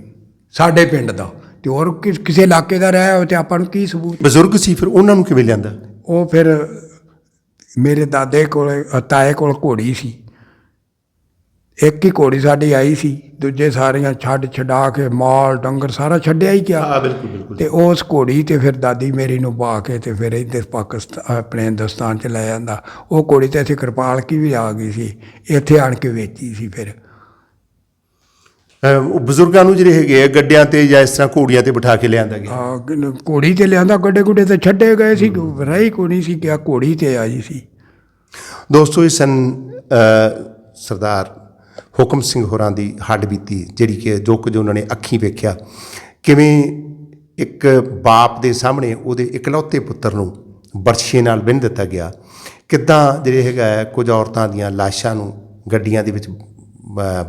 ਸਾਡੇ ਪਿੰਡ ਦਾ। ਤੇ ਹੋਰ ਕਿਸ ਕਿਸੇ ਇਲਾਕੇ ਦਾ ਰਿਹਾ ਹੋ ਤੇ ਆਪਾਂ ਨੂੰ ਕੀ ਸਬੂਤ ਬਜ਼ੁਰਗ ਸੀ ਫਿਰ ਉਹਨਾਂ ਨੂੰ ਕਿਵੇਂ ਲਿਆਂਦਾ? ਉਹ ਫਿਰ ਮੇਰੇ ਦਾਦੇ ਕੋਲ ਤਾਏ ਕੋਲ ਘੋੜੀ ਸੀ। ਇੱਕ ਹੀ ਘੋੜੀ ਸਾਡੀ ਆਈ ਸੀ ਦੂਜੇ ਸਾਰੀਆਂ ਛੱਡ ਛਡਾ ਕੇ ਮਾਲ ਡੰਗਰ ਸਾਰਾ ਛੱਡਿਆ ਹੀ ਗਿਆ। ਬਿਲਕੁਲ ਬਿਲਕੁਲ। ਤੇ ਉਸ ਘੋੜੀ ਤੇ ਫਿਰ ਦਾਦੀ ਮੇਰੀ ਨੂੰ ਪਾ ਕੇ ਤੇ ਫਿਰ ਇੱਧਰ ਪਾਕਿਸਤਾਨ ਆਪਣੇ ਹਿੰਦੁਸਤਾਨ ਚ ਲੈ ਜਾਂਦਾ। ਉਹ ਘੋੜੀ ਤੇ ਅਸੀਂ ਕਿਰਪਾਲ ਕੀ ਵੀ ਆ ਗਈ ਸੀ ਇੱਥੇ ਆਣ ਕੇ ਵੇਚੀ ਸੀ ਫਿਰ। ਉਹ ਬਜ਼ੁਰਗਾਂ ਨੂੰ ਜਿਹੜੇ ਹੈਗੇ ਆ ਗੱਡਿਆਂ ਤੇ ਜਾਂ ਇਸ ਤਰ੍ਹਾਂ ਘੋੜੀਆਂ ਤੇ ਬਿਠਾ ਕੇ ਲਿਆਂਦਾ ਗਿਆ। ਗ- ਘੋੜੀ ਤੇ ਲਿਆਂਦਾ ਗੱਡੇ ਗੁੱਡੇ ਤੇ ਛੱਡੇ ਗਏ ਸੀ ਰਹੀ ਕੋਈ ਨਹੀਂ ਸੀ ਕਿ ਘੋੜੀ ਤੇ ਆਈ ਸੀ। ਦੋਸਤੋ ਇਹ ਸਨ ਅ, ਸਰਦਾਰ ਹੁਕਮ ਸਿੰਘ ਹੋਰਾਂ ਦੀ ਹੱਡ ਬੀਤੀ ਜਿਹੜੀ ਕਿ ਜੋ ਕੁਝ ਉਹਨਾਂ ਨੇ ਅੱਖੀਂ ਵੇਖਿਆ ਕਿਵੇਂ ਇੱਕ ਬਾਪ ਦੇ ਸਾਹਮਣੇ ਉਹਦੇ ਇਕਲੌਤੇ ਪੁੱਤਰ ਨੂੰ ਬਰਛੇ ਨਾਲ ਬੰਨ੍ਹ ਦਿੱਤਾ ਗਿਆ। ਕਿੱਦਾਂ ਜਿਹੜੇ ਹੈਗਾ ਹੈ, ਕੁਝ ਔਰਤਾਂ ਦੀਆਂ ਲਾਸ਼ਾਂ ਨੂੰ ਗੱਡੀਆਂ ਦੇ ਵਿੱਚ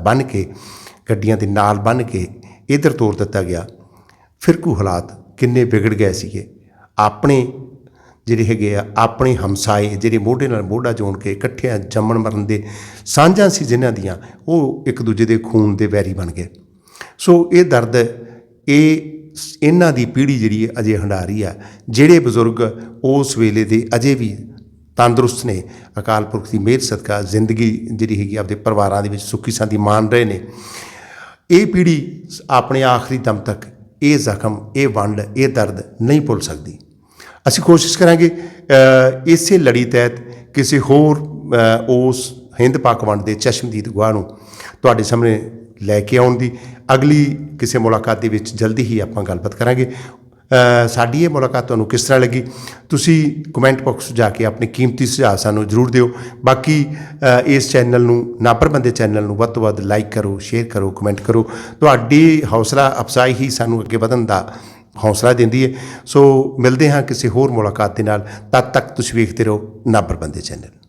ਬੰਨ ਕੇ ਗੱਡੀਆਂ ਦੇ ਨਾਲ ਬੰਨ ਕੇ ਇਧਰ ਤੋਰ ਦਿੱਤਾ ਗਿਆ। ਫਿਰਕੂ ਹਾਲਾਤ ਕਿੰਨੇ ਵਿਗੜ ਗਏ ਸੀਗੇ। ਆਪਣੇ ਜਿਹੜੇ ਹੈਗੇ ਆ, ਆਪਣੇ ਹਮਸਾਏ, ਜਿਹੜੇ ਮੋਢੇ ਨਾਲ ਮੋਢਾ ਜੋੜ ਕੇ ਇਕੱਠਿਆਂ ਜੰਮਣ ਮਰਨ ਦੇ ਸਾਂਝਾਂ ਸੀ ਜਿਨ੍ਹਾਂ ਦੀਆਂ, ਉਹ ਇੱਕ ਦੂਜੇ ਦੇ ਖੂਨ ਦੇ ਵੈਰੀ ਬਣ ਗਏ। ਸੋ ਇਹ ਦਰਦ, ਇਹ ਇਹਨਾਂ ਦੀ ਪੀੜ੍ਹੀ ਜਿਹੜੀ ਹੈ, ਅਜੇ ਹੰਢਾ ਰਹੀ ਆ। ਜਿਹੜੇ ਬਜ਼ੁਰਗ ਉਸ ਵੇਲੇ ਦੇ ਅਜੇ ਵੀ ਤੰਦਰੁਸਤ ਨੇ, ਅਕਾਲ ਪੁਰਖ ਦੀ ਮਿਹਰ ਸਦਕਾ ਜ਼ਿੰਦਗੀ ਜਿਹੜੀ ਹੈਗੀ ਆਪਦੇ ਪਰਿਵਾਰਾਂ ਦੇ ਵਿੱਚ ਸੁੱਖੀ ਸਾਂਦੀ ਮਾਣ ਰਹੇ ਨੇ। ਇਹ ਪੀੜ੍ਹੀ ਆਪਣੇ ਆਖਰੀ ਦਮ ਤੱਕ ਇਹ ਜ਼ਖਮ, ਇਹ ਵੰਡ, ਇਹ ਦਰਦ ਨਹੀਂ ਭੁੱਲ ਸਕਦੀ। ਅਸੀਂ ਕੋਸ਼ਿਸ਼ ਕਰਾਂਗੇ ਇਸੇ ਲੜੀ ਤਹਿਤ ਕਿਸੇ ਹੋਰ ਉਸ ਹਿੰਦ ਪਾਕ ਵੰਡ ਦੇ ਚਸ਼ਮਦੀਦ ਗਵਾਹ ਨੂੰ ਤੁਹਾਡੇ ਸਾਹਮਣੇ ਲੈ ਕੇ ਆਉਣ ਦੀ ਅਗਲੀ ਕਿਸੇ ਮੁਲਾਕਾਤ ਦੇ ਵਿੱਚ ਜਲਦੀ ਹੀ ਆਪਾਂ ਗੱਲਬਾਤ ਕਰਾਂਗੇ। ਸਾਡੀ ਇਹ ਮੁਲਾਕਾਤ ਤੁਹਾਨੂੰ ਕਿਸ ਤਰ੍ਹਾਂ ਲੱਗੀ? ਤੁਸੀਂ ਕਮੈਂਟ ਬਾਕਸ ਜਾ ਕੇ ਆਪਣੇ ਕੀਮਤੀ ਸੁਝਾਅ ਸਾਨੂੰ ਜ਼ਰੂਰ ਦਿਓ। ਬਾਕੀ ਇਸ ਚੈਨਲ ਨੂੰ ਨਾਪਰਬੰਦੇ ਚੈਨਲ ਨੂੰ ਵੱਧ ਤੋਂ ਵੱਧ ਲਾਈਕ ਕਰੋ ਸ਼ੇਅਰ ਕਰੋ ਕਮੈਂਟ ਕਰੋ। ਤੁਹਾਡੀ ਹੌਸਲਾ ਅਫਜ਼ਾਈ ਹੀ ਸਾਨੂੰ ਅੱਗੇ ਵਧਣ ਦਾ ਹੌਸਲਾ ਦਿੰਦੀ ਹੈ। ਸੋ ਮਿਲਦੇ ਹਾਂ ਕਿਸੇ ਹੋਰ ਮੁਲਾਕਾਤ ਦੇ ਨਾਲ। ਤਦ ਤੱਕ ਤੁਸੀਂ ਵੇਖਦੇ ਰਹੋ ਨਾਪਰਬੰਦੇ ਚੈਨਲ